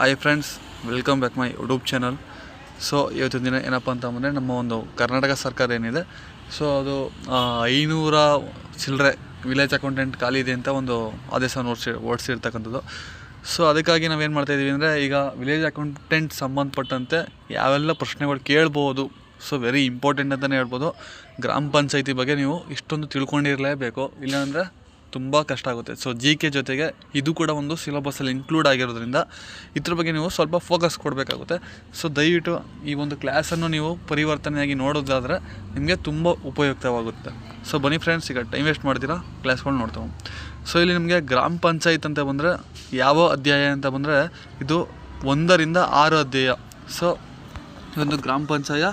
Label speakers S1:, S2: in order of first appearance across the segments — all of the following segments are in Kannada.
S1: Hi friends welcome back my YouTube channel so ಇವತ್ತಿನ ದಿನ ಏನಪ್ಪ ಅಂತಂದರೆ ನಮ್ಮ ಒಂದು ಕರ್ನಾಟಕ ಸರ್ಕಾರ ಏನಿದೆ ಸೊ ಅದು ಐನೂರ ಚಿಲ್ಲರೆ ವಿಲೇಜ್ ಅಕೌಂಟೆಂಟ್ ಖಾಲಿ ಇದೆ ಅಂತ ಒಂದು ಆದೇಶವನ್ನು ಓಡಿಸಿ ಓಡಿಸಿರ್ತಕ್ಕಂಥದ್ದು ಸೊ ಅದಕ್ಕಾಗಿ ನಾವೇನು ಮಾಡ್ತಾಯಿದ್ದೀವಿ ಅಂದರೆ ಈಗ ವಿಲೇಜ್ ಅಕೌಂಟೆಂಟ್ ಸಂಬಂಧಪಟ್ಟಂತೆ ಯಾವೆಲ್ಲ ಪ್ರಶ್ನೆಗಳು ಕೇಳ್ಬೋದು ಸೊ ವೆರಿ ಇಂಪಾರ್ಟೆಂಟ್ ಅಂತಲೇ ಹೇಳ್ಬೋದು. ಗ್ರಾಮ ಪಂಚಾಯತಿ ಬಗ್ಗೆ ನೀವು ಇಷ್ಟೊಂದು ತಿಳ್ಕೊಂಡಿರಲೇಬೇಕು. ಇಲ್ಲಾಂದರೆ ತುಂಬ ಕಷ್ಟ ಆಗುತ್ತೆ. ಸೊ ಜಿ ಕೆ ಜೊತೆಗೆ ಇದು ಕೂಡ ಒಂದು ಸಿಲಬಸ್ಸಲ್ಲಿ ಇನ್ಕ್ಲೂಡ್ ಆಗಿರೋದ್ರಿಂದ ಇದ್ರ ಬಗ್ಗೆ ನೀವು ಸ್ವಲ್ಪ ಫೋಕಸ್ ಕೊಡಬೇಕಾಗುತ್ತೆ. ಸೊ ದಯವಿಟ್ಟು ಈ ಒಂದು ಕ್ಲಾಸನ್ನು ನೀವು ಪರಿವರ್ತನೆಯಾಗಿ ನೋಡೋದಾದರೆ ನಿಮಗೆ ತುಂಬ ಉಪಯುಕ್ತವಾಗುತ್ತೆ. ಸೊ ಬನ್ನಿ ಫ್ರೆಂಡ್ಸ್ ಈಗ ಟೈಮ್ ವೇಸ್ಟ್ ಮಾಡ್ತೀರಾ? ಕ್ಲಾಸ್ಗಳು ನೋಡ್ತಾವೆ ಸೊ ಇಲ್ಲಿ ನಿಮಗೆ ಗ್ರಾಮ ಪಂಚಾಯತ್ ಅಂತ ಬಂದರೆ ಯಾವ ಅಧ್ಯಾಯ ಅಂತ ಬಂದರೆ ಇದು ಒಂದರಿಂದ ಆರು ಅಧ್ಯಾಯ. ಸೊ ಒಂದು ಗ್ರಾಮ ಪಂಚಾಯ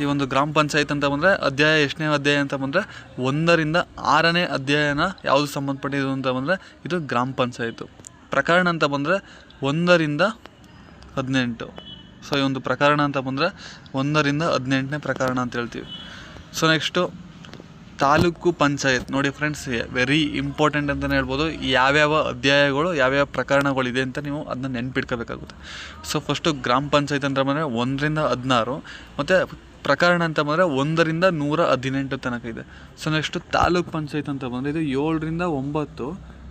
S1: ಈ ಒಂದು ಗ್ರಾಮ ಪಂಚಾಯತ್ ಅಂತ ಬಂದರೆ ಅಧ್ಯಾಯ ಎಷ್ಟನೇ ಅಧ್ಯಾಯ ಅಂತ ಬಂದರೆ ಒಂದರಿಂದ ಆರನೇ ಅಧ್ಯಾಯನ ಯಾವುದು ಸಂಬಂಧಪಟ್ಟಿದ್ದು ಅಂತ ಬಂದರೆ ಇದು ಗ್ರಾಮ ಪಂಚಾಯತು. ಪ್ರಕರಣ ಅಂತ ಬಂದರೆ ಒಂದರಿಂದ ಹದಿನೆಂಟು. ಸೊ ಈ ಒಂದು ಪ್ರಕರಣ ಅಂತ ಬಂದರೆ ಒಂದರಿಂದ ಹದಿನೆಂಟನೇ ಪ್ರಕರಣ ಅಂತ ಹೇಳ್ತೀವಿ. So next taluk panchayat. ನೋಡಿ ಫ್ರೆಂಡ್ಸ್ ವೆರಿ ಇಂಪಾರ್ಟೆಂಟ್ ಅಂತಲೇ ಹೇಳ್ಬೋದು. ಯಾವ್ಯಾವ ಅಧ್ಯಾಯಗಳು, ಯಾವ್ಯಾವ ಪ್ರಕರಣಗಳಿದೆ ಅಂತ ನೀವು ಅದನ್ನ ನೆನ್ಪಿಟ್ಕೋಬೇಕಾಗುತ್ತೆ. ಸೊ ಫಸ್ಟು ಗ್ರಾಮ ಪಂಚಾಯತ್ ಅಂತ ಬಂದರೆ ಒಂದರಿಂದ ಹದಿನಾರು. ಮತ್ತು ಪ್ರಕರಣ ಅಂತ ಬಂದರೆ ಒಂದರಿಂದ ನೂರ ಹದಿನೆಂಟು ತನಕ ಇದೆ. ಸೊ ನೆಕ್ಸ್ಟು ತಾಲೂಕ್ ಪಂಚಾಯತ್ ಅಂತ ಬಂದರೆ ಇದು ಏಳರಿಂದ ಒಂಬತ್ತು.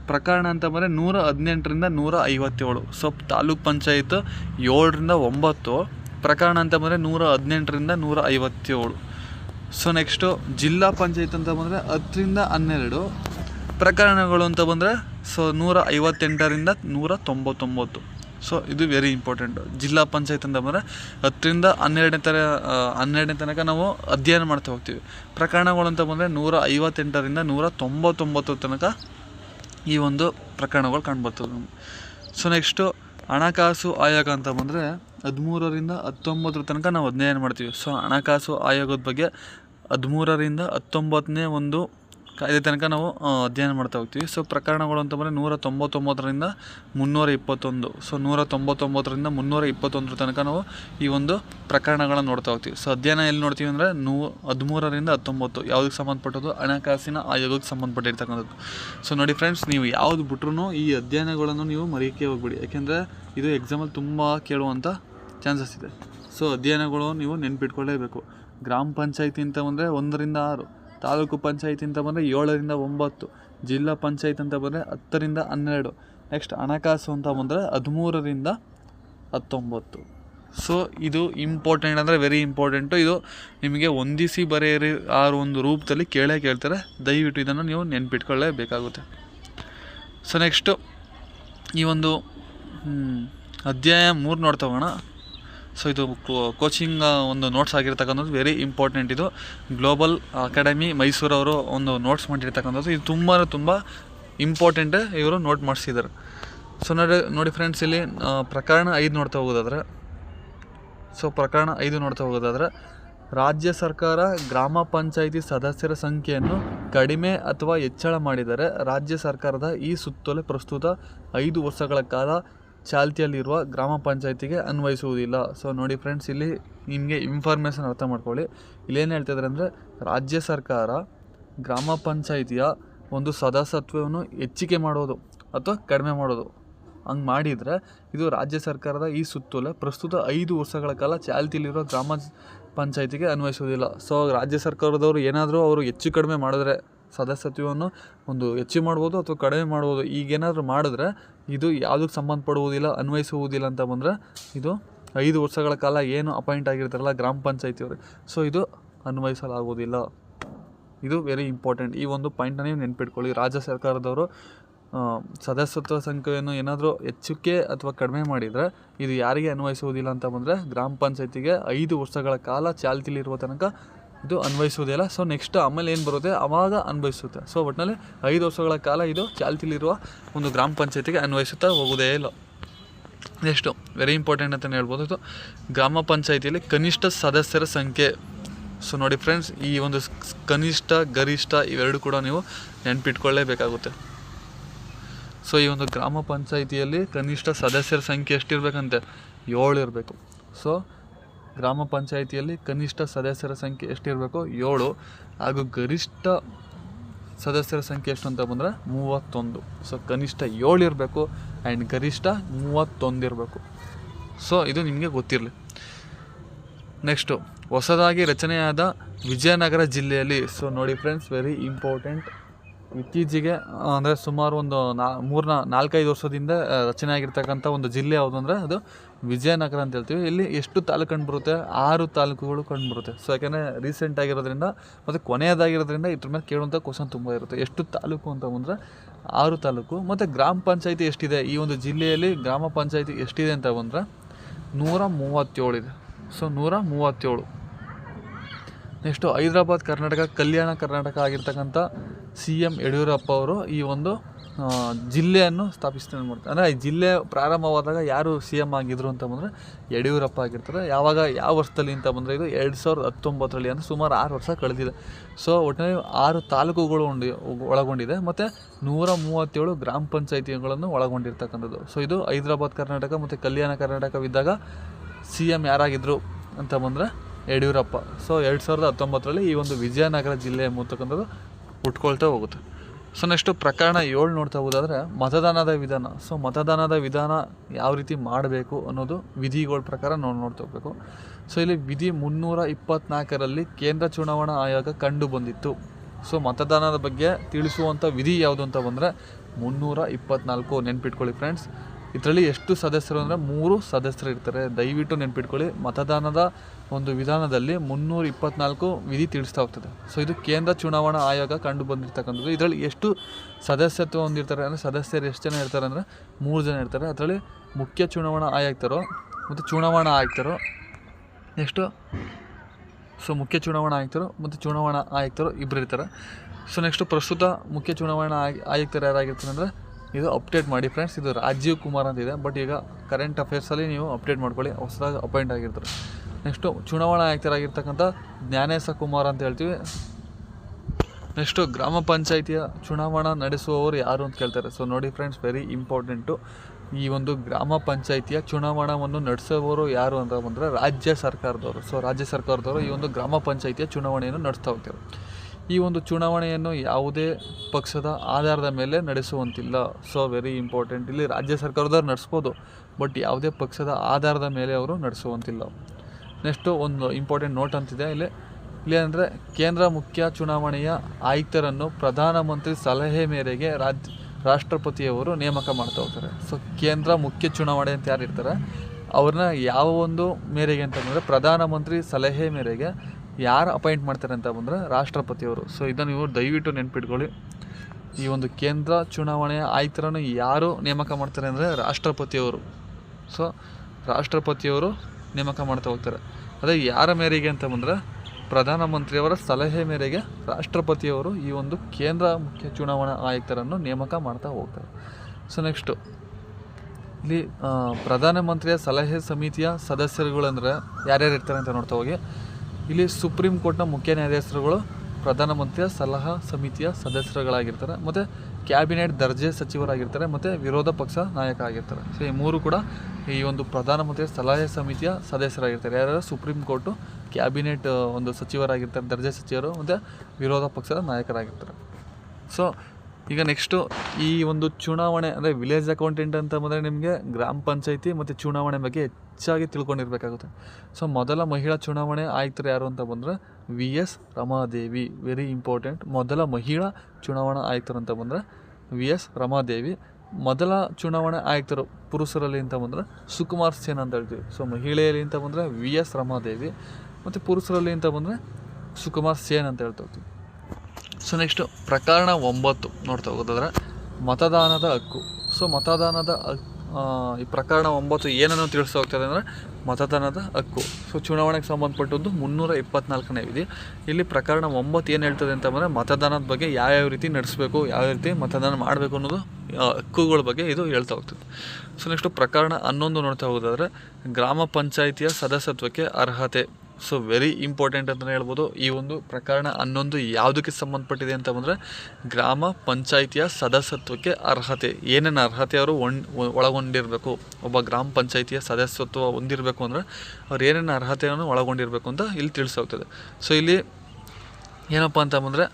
S1: ಪ್ರಕರಣ ಅಂತ ಬಂದರೆ ನೂರ ಹದಿನೆಂಟರಿಂದ ನೂರ ಐವತ್ತೇಳು. ಸೊ ತಾಲೂಕ್ ಪಂಚಾಯತ್ ಏಳರಿಂದ ಒಂಬತ್ತು. ಪ್ರಕರಣ ಅಂತ ಬಂದರೆ ನೂರ ಹದಿನೆಂಟರಿಂದ ನೂರ ಐವತ್ತೇಳು. ಸೊ ನೆಕ್ಸ್ಟು ಜಿಲ್ಲಾ ಪಂಚಾಯತ್ ಅಂತ ಬಂದರೆ ಹತ್ತರಿಂದ ಹನ್ನೆರಡು. ಪ್ರಕರಣಗಳು ಅಂತ ಬಂದರೆ ಸೊ ನೂರ ಐವತ್ತೆಂಟರಿಂದ ನೂರ ತೊಂಬತ್ತೊಂಬತ್ತು. ಸೊ ಇದು ವೆರಿ ಇಂಪಾರ್ಟೆಂಟ್ ಜಿಲ್ಲಾ ಪಂಚಾಯತ್ ಅಂತ ಬಂದರೆ ಹತ್ತರಿಂದ ಹನ್ನೆರಡನೇ ತರ ಹನ್ನೆರಡನೇ ತನಕ ನಾವು ಅಧ್ಯಯನ ಮಾಡ್ತಾ ಹೋಗ್ತೀವಿ. ಪ್ರಕರಣಗಳು ಅಂತ ಬಂದರೆ ನೂರ ಐವತ್ತೆಂಟರಿಂದ ನೂರ ತೊಂಬತ್ತೊಂಬತ್ತು ತನಕ ಈ ಒಂದು ಪ್ರಕರಣಗಳು ಕಂಡುಬರ್ತದೆ ಸೊ ನೆಕ್ಸ್ಟು ಹಣಕಾಸು ಆಯೋಗ ಅಂತ ಬಂದರೆ ಹದಿಮೂರರಿಂದ ಹತ್ತೊಂಬತ್ತರ ತನಕ ನಾವು ಅಧ್ಯಯನ ಮಾಡ್ತೀವಿ. ಸೊ ಹಣಕಾಸು ಆಯೋಗದ ಬಗ್ಗೆ ಹದಿಮೂರರಿಂದ ಹತ್ತೊಂಬತ್ತನೇ ಒಂದು ಕಾಯ್ದೆ ತನಕ ನಾವು ಅಧ್ಯಯನ ಮಾಡ್ತಾ ಹೋಗ್ತೀವಿ. ಸೊ ಪ್ರಕರಣಗಳು ಅಂತ ಬಂದರೆ ನೂರ ತೊಂಬತ್ತೊಂಬತ್ತರಿಂದ ಮುನ್ನೂರ ಇಪ್ಪತ್ತೊಂದು. ಸೊ ನೂರ ತೊಂಬತ್ತೊಂಬತ್ತರಿಂದ ಮುನ್ನೂರ ಇಪ್ಪತ್ತೊಂದರ ತನಕ ನಾವು ಈ ಒಂದು ಪ್ರಕರಣಗಳನ್ನು ನೋಡ್ತಾ ಹೋಗ್ತೀವಿ. ಸೊ ಅಧ್ಯಯನ ಎಲ್ಲಿ ನೋಡ್ತೀವಿ ಅಂದರೆ ನೂ, ಹದಿಮೂರರಿಂದ ಹತ್ತೊಂಬತ್ತು ಯಾವುದಕ್ಕೆ ಸಂಬಂಧಪಟ್ಟದ್ದು? ಹಣಕಾಸಿನ ಆಯೋಗಕ್ಕೆ ಸಂಬಂಧಪಟ್ಟಿರ್ತಕ್ಕಂಥದ್ದು. ಸೊ ನೋಡಿ ಫ್ರೆಂಡ್ಸ್ ನೀವು ಯಾವುದು ಬಿಟ್ರೂ ಈ ಅಧ್ಯಯನಗಳನ್ನು ನೀವು ಮರೆಯೋಕ್ಕೆ ಹೋಗ್ಬಿಡಿ. ಯಾಕೆಂದರೆ ಇದು ಎಕ್ಸಾಮಲ್ಲಿ ತುಂಬ ಕೇಳುವಂಥ ಚಾನ್ಸಸ್ ಇದೆ. ಸೊ ಅಧ್ಯಯನಗಳು ನೀವು ನೆನ್ಪಿಟ್ಕೊಳ್ಳೇಬೇಕು. ಗ್ರಾಮ ಪಂಚಾಯತಿ ಅಂತ ಬಂದರೆ ಒಂದರಿಂದ ಆರು. ತಾಲೂಕು ಪಂಚಾಯಿತಿ ಅಂತ ಬಂದರೆ ಏಳರಿಂದ ಒಂಬತ್ತು, ಜಿಲ್ಲಾ ಪಂಚಾಯತ್ ಅಂತ ಬಂದರೆ ಹತ್ತರಿಂದ ಹನ್ನೆರಡು ನೆಕ್ಸ್ಟ್ ಹಣಕಾಸು ಅಂತ ಬಂದರೆ ಹದಿಮೂರರಿಂದ ಹತ್ತೊಂಬತ್ತು. ಸೊ ಇದು ಇಂಪಾರ್ಟೆಂಟ್ ಅಂದರೆ ವೆರಿ ಇಂಪಾರ್ಟೆಂಟು ಇದು ನಿಮಗೆ ಹೊಂದಿಸಿ ಬರೆಯಿರಿ ಆ ಒಂದು ರೂಪದಲ್ಲಿ ಕೇಳೇ ಕೇಳ್ತಾರೆ. ದಯವಿಟ್ಟು ಇದನ್ನು ನೀವು ನೆನ್ಪಿಟ್ಕೊಳ್ಳೇಬೇಕಾಗುತ್ತೆ. ಸೊ ನೆಕ್ಸ್ಟು ಈ ಒಂದು ಅಧ್ಯಾಯ ಮೂರು ನೋಡ್ತಾ ಹೋಗೋಣ. ಸೊ ಇದು ಕೋಚಿಂಗ್ ಒಂದು ನೋಟ್ಸ್ ಆಗಿರ್ತಕ್ಕಂಥದ್ದು ವೆರಿ ಇಂಪಾರ್ಟೆಂಟ್ ಇದು. ಗ್ಲೋಬಲ್ ಅಕಾಡೆಮಿ ಮೈಸೂರವರು ಒಂದು ನೋಟ್ಸ್ ಮಾಡಿರ್ತಕ್ಕಂಥದ್ದು. ಇದು ತುಂಬ ತುಂಬ ಇಂಪಾರ್ಟೆಂಟ್ ಇವರು ನೋಟ್ ಮಾಡಿಸಿದ್ದಾರೆ ಸೊ ನೋಡಿ ನೋಡಿ ಫ್ರೆಂಡ್ಸ್ ಇಲ್ಲಿ ಪ್ರಕರಣ ಐದು ನೋಡ್ತಾ ಹೋಗೋದಾದ್ರೆ. ಸೊ ಪ್ರಕರಣ ಐದು ನೋಡ್ತಾ ಹೋಗೋದಾದ್ರೆ, ರಾಜ್ಯ ಸರ್ಕಾರ ಗ್ರಾಮ ಪಂಚಾಯಿತಿ ಸದಸ್ಯರ ಸಂಖ್ಯೆಯನ್ನು ಕಡಿಮೆ ಅಥವಾ ಹೆಚ್ಚಳ ಮಾಡಿದರೆ ರಾಜ್ಯ ಸರ್ಕಾರದ ಈ ಸುತ್ತೋಲೆ ಪ್ರಸ್ತುತ ಐದು ವರ್ಷಗಳ ಕಾಲ ಚಾಲ್ತಿಯಲ್ಲಿರುವ ಗ್ರಾಮ ಪಂಚಾಯಿತಿಗೆ ಅನ್ವಯಿಸುವುದಿಲ್ಲ. ಸೊ ನೋಡಿ ಫ್ರೆಂಡ್ಸ್ ಇಲ್ಲಿ ನಿಮಗೆ ಇನ್ಫಾರ್ಮೇಷನ್ ಅರ್ಥ ಮಾಡ್ಕೊಳ್ಳಿ. ಇಲ್ಲೇನು ಹೇಳ್ತಿದ್ದಾರೆ ಅಂದರೆ, ರಾಜ್ಯ ಸರ್ಕಾರ ಗ್ರಾಮ ಪಂಚಾಯಿತಿಯ ಒಂದು ಸದಸ್ಯತ್ವವನ್ನು ಹೆಚ್ಚಿಗೆ ಮಾಡೋದು ಅಥವಾ ಕಡಿಮೆ ಮಾಡೋದು ಹಂಗೆ ಮಾಡಿದರೆ, ಇದು ರಾಜ್ಯ ಸರ್ಕಾರದ ಈ ಸುತ್ತೋಲೆ ಪ್ರಸ್ತುತ ಐದು ವರ್ಷಗಳ ಕಾಲ ಚಾಲ್ತಿಯಲ್ಲಿರುವ ಗ್ರಾಮ ಪಂಚಾಯಿತಿಗೆ ಅನ್ವಯಿಸುವುದಿಲ್ಲ. ಸೊ ರಾಜ್ಯ ಸರ್ಕಾರದವರು ಏನಾದರೂ ಅವರು ಹೆಚ್ಚು ಕಡಿಮೆ ಮಾಡಿದ್ರೆ ಸದಸ್ಯತ್ವವನ್ನು ಒಂದು ಹೆಚ್ಚು ಮಾಡ್ಬೋದು ಅಥವಾ ಕಡಿಮೆ ಮಾಡ್ಬೋದು. ಈಗೇನಾದರೂ ಮಾಡಿದ್ರೆ ಇದು ಯಾವುದಕ್ಕೆ ಸಂಬಂಧಪಡುವುದಿಲ್ಲ, ಅನ್ವಯಿಸುವುದಿಲ್ಲ ಅಂತ ಬಂದರೆ ಇದು ಐದು ವರ್ಷಗಳ ಕಾಲ ಏನು ಅಪಾಯಿಂಟ್ ಆಗಿರ್ತಾರಲ್ಲ ಗ್ರಾಮ ಪಂಚಾಯತಿಯವರು. ಸೊ ಇದು ಅನ್ವಯಿಸಲಾಗುವುದಿಲ್ಲ. ಇದು ವೆರಿ ಇಂಪಾರ್ಟೆಂಟ್ ಈ ಒಂದು ಪಾಯಿಂಟನ್ನ ನೀವು ನೆನ್ಪಿಟ್ಕೊಳ್ಳಿ. ರಾಜ್ಯ ಸರ್ಕಾರದವರು ಸದಸ್ಯತ್ವ ಸಂಖ್ಯೆಯನ್ನು ಏನಾದರೂ ಹೆಚ್ಚುಕ್ಕೆ ಅಥವಾ ಕಡಿಮೆ ಮಾಡಿದರೆ ಇದು ಯಾರಿಗೆ ಅನ್ವಯಿಸುವುದಿಲ್ಲ ಅಂತ ಬಂದರೆ ಗ್ರಾಮ ಪಂಚಾಯತಿಗೆ ಐದು ವರ್ಷಗಳ ಕಾಲ ಚಾಲ್ತಿಲಿರುವ ತನಕ ಇದು ಅನ್ವಯಿಸುವುದಿಲ್ಲ. ಸೊ ನೆಕ್ಸ್ಟ್ ಆಮೇಲೆ ಏನು ಬರುತ್ತೆ? ಆವಾಗ ಅನ್ವಯಿಸುತ್ತೆ. ಸೊ ಒಟ್ಟಿನಲ್ಲಿ ಐದು ವರ್ಷಗಳ ಕಾಲ ಇದು ಚಾಲ್ತಿಲಿರುವ ಒಂದು ಗ್ರಾಮ ಪಂಚಾಯತಿಗೆ ಅನ್ವಯಿಸುತ್ತಾ ಹೋಗೋದೇ ಇಲ್ಲ. ನೆಕ್ಸ್ಟು ವೆರಿ ಇಂಪಾರ್ಟೆಂಟ್ ಅಂತಲೇ ಹೇಳ್ಬೋದು ಇದು. ಗ್ರಾಮ ಪಂಚಾಯತಿಯಲ್ಲಿ ಕನಿಷ್ಠ ಸದಸ್ಯರ ಸಂಖ್ಯೆ. ಸೊ ನೋಡಿ ಫ್ರೆಂಡ್ಸ್ ಈ ಒಂದು ಕನಿಷ್ಠ, ಗರಿಷ್ಠ ಇವೆರಡು ಕೂಡ ನೀವು ನೆನ್ಪಿಟ್ಕೊಳ್ಳೇಬೇಕಾಗುತ್ತೆ. ಸೊ ಈ ಒಂದು ಗ್ರಾಮ ಪಂಚಾಯಿತಿಯಲ್ಲಿ ಕನಿಷ್ಠ ಸದಸ್ಯರ ಸಂಖ್ಯೆ ಎಷ್ಟಿರಬೇಕಂತೆ? ಏಳು ಇರಬೇಕು. ಸೊ ಗ್ರಾಮ ಪಂಚಾಯಿತಿಯಲ್ಲಿ ಕನಿಷ್ಠ ಸದಸ್ಯರ ಸಂಖ್ಯೆ ಎಷ್ಟಿರಬೇಕು ಏಳು ಹಾಗೂ ಗರಿಷ್ಠ ಸದಸ್ಯರ ಸಂಖ್ಯೆ ಎಷ್ಟು ಅಂತ ಬಂದರೆ ಮೂವತ್ತೊಂದು. ಸೊ ಕನಿಷ್ಠ ಏಳು ಇರಬೇಕು ಆ್ಯಂಡ್ ಗರಿಷ್ಠ ಮೂವತ್ತೊಂದು ಇರಬೇಕು. ಸೊ ಇದು ನಿಮಗೆ ಗೊತ್ತಿರಲಿ. ನೆಕ್ಸ್ಟು ಹೊಸದಾಗಿ ರಚನೆಯಾದ ವಿಜಯನಗರ ಜಿಲ್ಲೆಯಲ್ಲಿ ಸೊ ನೋಡಿ ಫ್ರೆಂಡ್ಸ್ ವೆರಿ ಇಂಪಾರ್ಟೆಂಟ್ ಇತ್ತೀಚೆಗೆ ಅಂದರೆ ಸುಮಾರು ಒಂದು ನಾ, ಮೂರ್ನಾ, ನಾಲ್ಕೈದು ವರ್ಷದಿಂದ ರಚನೆ ಆಗಿರ್ತಕ್ಕಂಥ ಒಂದು ಜಿಲ್ಲೆ ಯಾವುದು ಅಂದರೆ ಅದು ವಿಜಯನಗರ ಅಂತ ಹೇಳ್ತೀವಿ. ಇಲ್ಲಿ ಎಷ್ಟು ತಾಲೂಕು ಕಂಡುಬರುತ್ತೆ ಆರು ತಾಲೂಕುಗಳು ಕಂಡುಬರುತ್ತೆ ಸೊ ಯಾಕೆಂದರೆ ರೀಸೆಂಟ್ ಆಗಿರೋದ್ರಿಂದ ಮತ್ತು ಕೊನೆಯದಾಗಿರೋದ್ರಿಂದ ಇದ್ರ ಮೇಲೆ ಕೇಳುವಂಥ ಕ್ವಶನ್ ತುಂಬ ಇರುತ್ತೆ. ಎಷ್ಟು ತಾಲೂಕು ಅಂತ ಬಂದರೆ ಆರು ತಾಲೂಕು. ಮತ್ತು ಗ್ರಾಮ ಪಂಚಾಯತಿ ಎಷ್ಟಿದೆ? ಈ ಒಂದು ಜಿಲ್ಲೆಯಲ್ಲಿ ಗ್ರಾಮ ಪಂಚಾಯತಿ ಎಷ್ಟಿದೆ ಅಂತ ಬಂದರೆ ನೂರ ಇದೆ. ಸೊ ನೂರ ಮೂವತ್ತೇಳು. ನೆಕ್ಸ್ಟು ಹೈದ್ರಾಬಾದ್, ಕರ್ನಾಟಕ, ಕಲ್ಯಾಣ ಕರ್ನಾಟಕ ಆಗಿರ್ತಕ್ಕಂಥ ಸಿ ಎಂ ಯಡಿಯೂರಪ್ಪ ಅವರು ಈ ಒಂದು ಜಿಲ್ಲೆಯನ್ನು ಸ್ಥಾಪಿಸ್ತಾನೆ ಮಾಡ್ತಾರೆ ಅಂದರೆ ಈ ಜಿಲ್ಲೆ ಪ್ರಾರಂಭವಾದಾಗ ಯಾರು ಸಿ ಎಂ ಆಗಿದ್ರು ಅಂತ ಬಂದರೆ ಯಡಿಯೂರಪ್ಪ ಆಗಿರ್ತಾರೆ. ಯಾವಾಗ, ಯಾವ ವರ್ಷದಲ್ಲಿ ಅಂತ ಬಂದರೆ ಇದು ಎರಡು ಸಾವಿರದ ಹತ್ತೊಂಬತ್ತರಲ್ಲಿ, ಅಂದರೆ ಸುಮಾರು ಆರು ವರ್ಷ ಕಳೆದಿದೆ. ಸೊ ಒಟ್ಟಿನಲ್ಲಿ ಆರು ತಾಲೂಕುಗಳು ಉಂಡಿ, ಒಳಗೊಂಡಿದೆ. ಮತ್ತು ನೂರ ಮೂವತ್ತೇಳು ಗ್ರಾಮ ಪಂಚಾಯಿತಿಗಳನ್ನು ಒಳಗೊಂಡಿರ್ತಕ್ಕಂಥದ್ದು. ಸೊ ಇದು ಹೈದರಾಬಾದ್ ಕರ್ನಾಟಕ ಮತ್ತು ಕಲ್ಯಾಣ ಕರ್ನಾಟಕವಿದ್ದಾಗ ಸಿ ಎಂ ಯಾರಾಗಿದ್ದರು ಅಂತ ಬಂದರೆ ಯಡಿಯೂರಪ್ಪ. ಸೊ ಎರಡು ಸಾವಿರದ ಹತ್ತೊಂಬತ್ತರಲ್ಲಿ ಈ ಒಂದು ವಿಜಯನಗರ ಜಿಲ್ಲೆ ಎಂಬತಕ್ಕಂಥದ್ದು ಹುಟ್ಕೊಳ್ತಾ ಹೋಗುತ್ತೆ. ಸೊ ನೆಕ್ಸ್ಟು ಪ್ರಕರಣ ಏಳು ನೋಡ್ತಾ ಹೋದಾದರೆ, ಮತದಾನದ ವಿಧಾನ. ಸೊ ಮತದಾನದ ವಿಧಾನ ಯಾವ ರೀತಿ ಮಾಡಬೇಕು ಅನ್ನೋದು ವಿಧಿಗಳ ಪ್ರಕಾರ ನಾವು ನೋಡ್ತಾ ಹೋಗ್ಬೇಕು. ಸೊ ಇಲ್ಲಿ ವಿಧಿ ಮುನ್ನೂರ ಇಪ್ಪತ್ನಾಲ್ಕರಲ್ಲಿ ಕೇಂದ್ರ ಚುನಾವಣಾ ಆಯೋಗ ಕಂಡು ಬಂದಿತ್ತು. ಸೊ ಮತದಾನದ ಬಗ್ಗೆ ತಿಳಿಸುವಂಥ ವಿಧಿ ಯಾವುದು ಅಂತ ಬಂದರೆ, ಮುನ್ನೂರ ಇಪ್ಪತ್ನಾಲ್ಕು ನೆನ್ಪಿಟ್ಕೊಳ್ಳಿ ಫ್ರೆಂಡ್ಸ್ ಇದರಲ್ಲಿ ಎಷ್ಟು ಸದಸ್ಯರು ಅಂದರೆ ಮೂರು ಸದಸ್ಯರು ಇರ್ತಾರೆ. ದಯವಿಟ್ಟು ನೆನ್ಪಿಟ್ಕೊಳ್ಳಿ. ಮತದಾನದ ಒಂದು ವಿಧಾನದಲ್ಲಿ ಮುನ್ನೂರ ಇಪ್ಪತ್ನಾಲ್ಕು ವಿಧಿ ತಿಳಿಸ್ತಾ ಹೋಗ್ತದೆ. ಸೊ ಇದು ಕೇಂದ್ರ ಚುನಾವಣಾ ಆಯೋಗ ಕಂಡು ಬಂದಿರ್ತಕ್ಕಂಥದ್ದು. ಇದರಲ್ಲಿ ಎಷ್ಟು ಸದಸ್ಯತ್ವ ಹೊಂದಿರ್ತಾರೆ ಅಂದರೆ ಸದಸ್ಯರು ಎಷ್ಟು ಜನ ಇರ್ತಾರೆ ಅಂದರೆ ಮೂರು ಜನ ಇರ್ತಾರೆ. ಅದರಲ್ಲಿ ಮುಖ್ಯ ಚುನಾವಣಾ ಆಯುಕ್ತರು ಮತ್ತು ಚುನಾವಣಾ ಆಯುಕ್ತರು ನೆಕ್ಸ್ಟು ಸೊ ಮುಖ್ಯ ಚುನಾವಣಾ ಆಯುಕ್ತರು ಮತ್ತು ಚುನಾವಣಾ ಆಯುಕ್ತರು ಇಬ್ಬರು ಇರ್ತಾರೆ. ಸೊ ನೆಕ್ಸ್ಟು ಪ್ರಸ್ತುತ ಮುಖ್ಯ ಚುನಾವಣಾ ಆಯ್- ಆಯುಕ್ತರು ಯಾರಾಗಿರ್ತಾರೆ ಅಂದರೆ ಇದು ಅಪ್ಡೇಟ್ ಮಾಡಿ ಫ್ರೆಂಡ್ಸ್ ಇದು ರಾಜೀವ್ ಕುಮಾರ್ ಅಂತಿದೆ ಬಟ್ ಈಗ ಕರೆಂಟ್ ಅಫೇರ್ಸಲ್ಲಿ ನೀವು ಅಪ್ಡೇಟ್ ಮಾಡ್ಕೊಳ್ಳಿ. ಹೊಸದಾಗಿ ಅಪಾಯಿಂಟ್ ಆಗಿರ್ತಾರೆ. ನೆಕ್ಸ್ಟು ಚುನಾವಣಾ ಆಯುಕ್ತರಾಗಿರ್ತಕ್ಕಂಥ ಜ್ಞಾನೇಶ ಕುಮಾರ್ ಅಂತ ಹೇಳ್ತೀವಿ. ನೆಕ್ಸ್ಟು ಗ್ರಾಮ ಪಂಚಾಯಿತಿಯ ಚುನಾವಣಾ ನಡೆಸುವವರು ಯಾರು ಅಂತ ಕೇಳ್ತಾರೆ. ಸೊ ನೋಡಿ ಫ್ರೆಂಡ್ಸ್ ವೆರಿ ಇಂಪಾರ್ಟೆಂಟು ಈ ಒಂದು ಗ್ರಾಮ ಪಂಚಾಯಿತಿಯ ಚುನಾವಣಾವನ್ನು ನಡೆಸುವವರು ಯಾರು ಅಂತ ಬಂದರೆ ರಾಜ್ಯ ಸರ್ಕಾರದವರು. ಸೊ ರಾಜ್ಯ ಸರ್ಕಾರದವರು ಈ ಒಂದು ಗ್ರಾಮ ಪಂಚಾಯಿತಿಯ ಚುನಾವಣೆಯನ್ನು ನಡೆಸ್ತಾ ಹೋಗ್ತಾರೆ. ಈ ಒಂದು ಚುನಾವಣೆಯನ್ನು ಯಾವುದೇ ಪಕ್ಷದ ಆಧಾರದ ಮೇಲೆ ನಡೆಸುವಂತಿಲ್ಲ. ಸೊ ವೆರಿ ಇಂಪಾರ್ಟೆಂಟ್ ಇಲ್ಲಿ ರಾಜ್ಯ ಸರ್ಕಾರದವ್ರು ನಡೆಸ್ಬೋದು ಬಟ್ ಯಾವುದೇ ಪಕ್ಷದ ಆಧಾರದ ಮೇಲೆ ಅವರು ನಡೆಸುವಂತಿಲ್ಲ. ನೆಕ್ಸ್ಟು ಒಂದು ಇಂಪಾರ್ಟೆಂಟ್ ನೋಟ್ ಅಂತಿದೆ. ಇಲ್ಲಿ ಇಲ್ಲಿ ಅಂದರೆ ಕೇಂದ್ರ ಮುಖ್ಯ ಚುನಾವಣೆಯ ಆಯುಕ್ತರನ್ನು ಪ್ರಧಾನಮಂತ್ರಿ ಸಲಹೆ ಮೇರೆಗೆ ರಾಜ್, ರಾಷ್ಟ್ರಪತಿಯವರು ನೇಮಕ ಮಾಡ್ತಾ ಹೋಗ್ತಾರೆ. ಸೊ ಕೇಂದ್ರ ಮುಖ್ಯ ಚುನಾವಣೆ ಅಂತ ಯಾರು ಇರ್ತಾರೆ? ಅವ್ರನ್ನ ಯಾವ ಒಂದು ಮೇರೆಗೆ ಅಂತಂದರೆ ಪ್ರಧಾನಮಂತ್ರಿ ಸಲಹೆ ಮೇರೆಗೆ ಯಾರು ಅಪಾಯಿಂಟ್ ಮಾಡ್ತಾರೆ ಅಂತ ಬಂದರೆ ರಾಷ್ಟ್ರಪತಿಯವರು. ಸೊ ಇದನ್ನು ನೀವು ದಯವಿಟ್ಟು ನೆನ್ಪಿಟ್ಕೊಳ್ಳಿ. ಈ ಒಂದು ಕೇಂದ್ರ ಚುನಾವಣೆಯ ಆಯುಕ್ತರನ್ನು ಯಾರು ನೇಮಕ ಮಾಡ್ತಾರೆ ಅಂದರೆ ರಾಷ್ಟ್ರಪತಿಯವರು. ಸೊ ರಾಷ್ಟ್ರಪತಿಯವರು ನೇಮಕ ಮಾಡ್ತಾ ಹೋಗ್ತಾರೆ. ಅದೇ ಯಾರ ಮೇರೆಗೆ ಅಂತ ಬಂದರೆ ಪ್ರಧಾನಮಂತ್ರಿಯವರ ಸಲಹೆ ಮೇರೆಗೆ ರಾಷ್ಟ್ರಪತಿಯವರು ಈ ಒಂದು ಕೇಂದ್ರ ಮುಖ್ಯ ಚುನಾವಣಾ ಆಯುಕ್ತರನ್ನು ನೇಮಕ ಮಾಡ್ತಾ ಹೋಗ್ತಾರೆ. ಸೊ ನೆಕ್ಸ್ಟು ಇಲ್ಲಿ ಪ್ರಧಾನಮಂತ್ರಿಯ ಸಲಹೆ ಸಮಿತಿಯ ಸದಸ್ಯರುಗಳಂದರೆ ಯಾರ್ಯಾರು ಇರ್ತಾರೆ ಅಂತ ನೋಡ್ತಾ ಹೋಗಿ. ಇಲ್ಲಿ ಸುಪ್ರೀಂ ಕೋರ್ಟ್ನ ಮುಖ್ಯ ನ್ಯಾಯಾಧೀಶರುಗಳು ಪ್ರಧಾನಮಂತ್ರಿಯ ಸಲಹಾ ಸಮಿತಿಯ ಸದಸ್ಯರುಗಳಾಗಿರ್ತಾರೆ. ಮತ್ತು ಕ್ಯಾಬಿನೆಟ್ ದರ್ಜೆ ಸಚಿವರಾಗಿರ್ತಾರೆ, ಮತ್ತು ವಿರೋಧ ಪಕ್ಷ ನಾಯಕ ಆಗಿರ್ತಾರೆ. ಸೊ ಈ ಮೂರು ಕೂಡ ಈ ಒಂದು ಪ್ರಧಾನಮಂತ್ರಿ ಸಲಹೆ ಸಮಿತಿಯ ಸದಸ್ಯರಾಗಿರ್ತಾರೆ. ಯಾರ್ಯಾರು ಸುಪ್ರೀಂ ಕೋರ್ಟು ಕ್ಯಾಬಿನೆಟ್ ಒಂದು ಸಚಿವರಾಗಿರ್ತಾರೆ, ದರ್ಜೆ ಸಚಿವರು, ಮತ್ತು ವಿರೋಧ ಪಕ್ಷದ ನಾಯಕರಾಗಿರ್ತಾರೆ. ಸೊ ಈಗ ನೆಕ್ಸ್ಟು ಈ ಒಂದು ಚುನಾವಣೆ, ಅಂದರೆ ವಿಲೇಜ್ ಅಕೌಂಟೆಂಟ್ ಅಂತ ಬಂದರೆ ನಿಮಗೆ ಗ್ರಾಮ ಪಂಚಾಯಿತಿ ಮತ್ತು ಚುನಾವಣೆ ಬಗ್ಗೆ ಹೆಚ್ಚಾಗಿ ತಿಳ್ಕೊಂಡಿರಬೇಕಾಗುತ್ತೆ. ಸೊ ಮೊದಲ ಮಹಿಳಾ ಚುನಾವಣೆ ಆಯುಕ್ತರು ಯಾರು ಅಂತ ಬಂದರೆ V S Ramadevi very important ಮೊದಲ ಮಹಿಳಾ ಚುನಾವಣಾ ಆಯುಕ್ತರು ಅಂತ ಬಂದರೆ ವಿ ಎಸ್ ರಮಾದೇವಿ. ಮೊದಲ ಚುನಾವಣೆ ಆಯುಕ್ತರು ಪುರುಷರಲ್ಲಿ ಅಂತ ಬಂದರೆ ಸುಕುಮಾರ್ ಸೇನ್ ಅಂತ ಹೇಳ್ತೀವಿ. ಸೊ ಮಹಿಳೆಯಲ್ಲಿ ಅಂತ ಬಂದರೆ ವಿ ಎಸ್ ರಮಾದೇವಿ, ಮತ್ತು ಪುರುಷರಲ್ಲಿ ಅಂತ ಬಂದರೆ ಸುಕುಮಾರ್ ಸೇನ್ ಅಂತ ಹೇಳ್ತಾ ಹೋಗ್ತೀವಿ ಸೊ ನೆಕ್ಸ್ಟು ಪ್ರಕರಣ ಒಂಬತ್ತು ನೋಡ್ತಾ ಹೋಗೋದಾದ್ರೆ, ಮತದಾನದ ಹಕ್ಕು. ಸೊ ಮತದಾನದ ಈ ಪ್ರಕರಣ ಒಂಬತ್ತು ಏನನ್ನು ತಿಳಿಸ್ತಾ ಹೋಗ್ತದೆ ಅಂದರೆ, ಮತದಾನದ ಹಕ್ಕು. ಸೊ ಚುನಾವಣೆಗೆ ಸಂಬಂಧಪಟ್ಟದ್ದು ಮುನ್ನೂರ ಇಪ್ಪತ್ನಾಲ್ಕನೇ ವಿಧಿ. ಇಲ್ಲಿ ಪ್ರಕರಣ ಒಂಬತ್ತು ಏನು ಹೇಳ್ತದೆ ಅಂತಂದರೆ ಮತದಾನದ ಬಗ್ಗೆ ಯಾವ್ಯಾವ ರೀತಿ ನಡೆಸಬೇಕು, ಯಾವ ರೀತಿ ಮತದಾನ ಮಾಡಬೇಕು ಅನ್ನೋದು ಹಕ್ಕುಗಳ ಬಗ್ಗೆ ಇದು ಹೇಳ್ತಾ ಹೋಗ್ತದೆ. ಸೊ ನೆಕ್ಸ್ಟು ಪ್ರಕರಣ ಹನ್ನೊಂದು ನೋಡ್ತಾ ಹೋಗೋದಾದ್ರೆ, ಗ್ರಾಮ ಪಂಚಾಯಿತಿಯ ಸದಸ್ಯತ್ವಕ್ಕೆ ಅರ್ಹತೆ. ಸೊ ವೆರಿ ಇಂಪಾರ್ಟೆಂಟ್ ಅಂತಲೇ ಹೇಳ್ಬೋದು. ಈ ಒಂದು ಪ್ರಕರಣ ಹನ್ನೊಂದು ಯಾವುದಕ್ಕೆ ಸಂಬಂಧಪಟ್ಟಿದೆ ಅಂತ ಬಂದರೆ, ಗ್ರಾಮ ಪಂಚಾಯಿತಿಯ ಸದಸ್ಯತ್ವಕ್ಕೆ ಅರ್ಹತೆ. ಏನೇನು ಅರ್ಹತೆ ಅವರು ಒಳಗೊಂಡಿರಬೇಕು? ಒಬ್ಬ ಗ್ರಾಮ ಪಂಚಾಯಿತಿಯ ಸದಸ್ಯತ್ವ ಹೊಂದಿರಬೇಕು ಅಂದರೆ, ಅವ್ರು ಏನೇನು ಅರ್ಹತೆಯನ್ನು ಒಳಗೊಂಡಿರಬೇಕು ಅಂತ ಇಲ್ಲಿ ತಿಳಿಸೋಗ್ತದೆ. ಸೊ ಇಲ್ಲಿ ಏನಪ್ಪ ಅಂತ ಬಂದರೆ,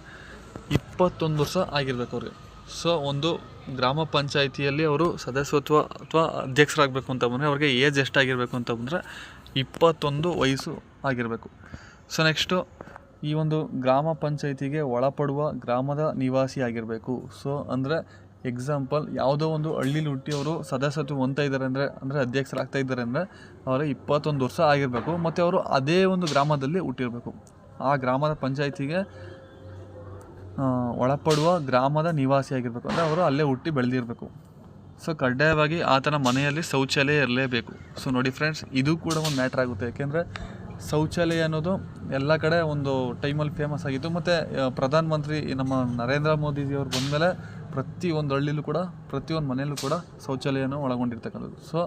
S1: ಇಪ್ಪತ್ತೊಂದು ವರ್ಷ ಆಗಿರಬೇಕು ಅವ್ರಿಗೆ. ಸೊ ಒಂದು ಗ್ರಾಮ ಪಂಚಾಯಿತಿಯಲ್ಲಿ ಅವರು ಸದಸ್ಯತ್ವ ಅಥವಾ ಅಧ್ಯಕ್ಷರಾಗಬೇಕು ಅಂತ ಬಂದರೆ, ಅವ್ರಿಗೆ ಏಜ್ ಎಷ್ಟಾಗಿರಬೇಕು ಅಂತ ಬಂದರೆ, ಇಪ್ಪತ್ತೊಂದು ವಯಸ್ಸು ಆಗಿರಬೇಕು. ಸೊ ನೆಕ್ಸ್ಟು ಈ ಒಂದು ಗ್ರಾಮ ಪಂಚಾಯಿತಿಗೆ ಒಳಪಡುವ ಗ್ರಾಮದ ನಿವಾಸಿ ಆಗಿರಬೇಕು. ಸೊ ಅಂದರೆ ಎಕ್ಸಾಂಪಲ್ ಯಾವುದೋ ಒಂದು ಹಳ್ಳಿಲಿ ಹುಟ್ಟಿ ಅವರು ಸದಸ್ಯತ್ವ ಹೊಂತ ಇದ್ದಾರೆ ಅಂದರೆ ಅಂದರೆ ಅಧ್ಯಕ್ಷರಾಗ್ತಾ ಇದ್ದಾರೆ ಅಂದರೆ ಅವರ ಇಪ್ಪತ್ತೊಂದು ವರ್ಷ ಆಗಿರಬೇಕು. ಮತ್ತು ಅವರು ಅದೇ ಒಂದು ಗ್ರಾಮದಲ್ಲಿ ಹುಟ್ಟಿರಬೇಕು. ಆ ಗ್ರಾಮದ ಪಂಚಾಯಿತಿಗೆ ಒಳಪಡುವ ಗ್ರಾಮದ ನಿವಾಸಿ ಆಗಿರಬೇಕು. ಅಂದರೆ ಅವರು ಅಲ್ಲೇ ಹುಟ್ಟಿ ಬೆಳೆದಿರಬೇಕು. ಸೊ ಕಡ್ಡಾಯವಾಗಿ ಆತನ ಮನೆಯಲ್ಲಿ ಶೌಚಾಲಯ ಇರಲೇಬೇಕು. ಸೊ ನೋಡಿ ಫ್ರೆಂಡ್ಸ್ ಇದು ಕೂಡ ಒಂದು ಮ್ಯಾಟ್ರ್ ಆಗುತ್ತೆ. ಯಾಕೆಂದರೆ ಶೌಚಾಲಯ ಅನ್ನೋದು ಎಲ್ಲ ಕಡೆ ಒಂದು ಟೈಮಲ್ಲಿ ಫೇಮಸ್ ಆಗಿತ್ತು ಮತ್ತು ಪ್ರಧಾನ ಮಂತ್ರಿ ನಮ್ಮ ನರೇಂದ್ರ ಮೋದಿಜಿಯವರು ಬಂದಮೇಲೆ ಪ್ರತಿ ಒಂದು ಹಳ್ಳಿಲೂ ಕೂಡ ಪ್ರತಿಯೊಂದು ಮನೆಯಲ್ಲೂ ಕೂಡ ಶೌಚಾಲಯನ ಒಳಗೊಂಡಿರ್ತಕ್ಕಂಥದ್ದು. ಸೊ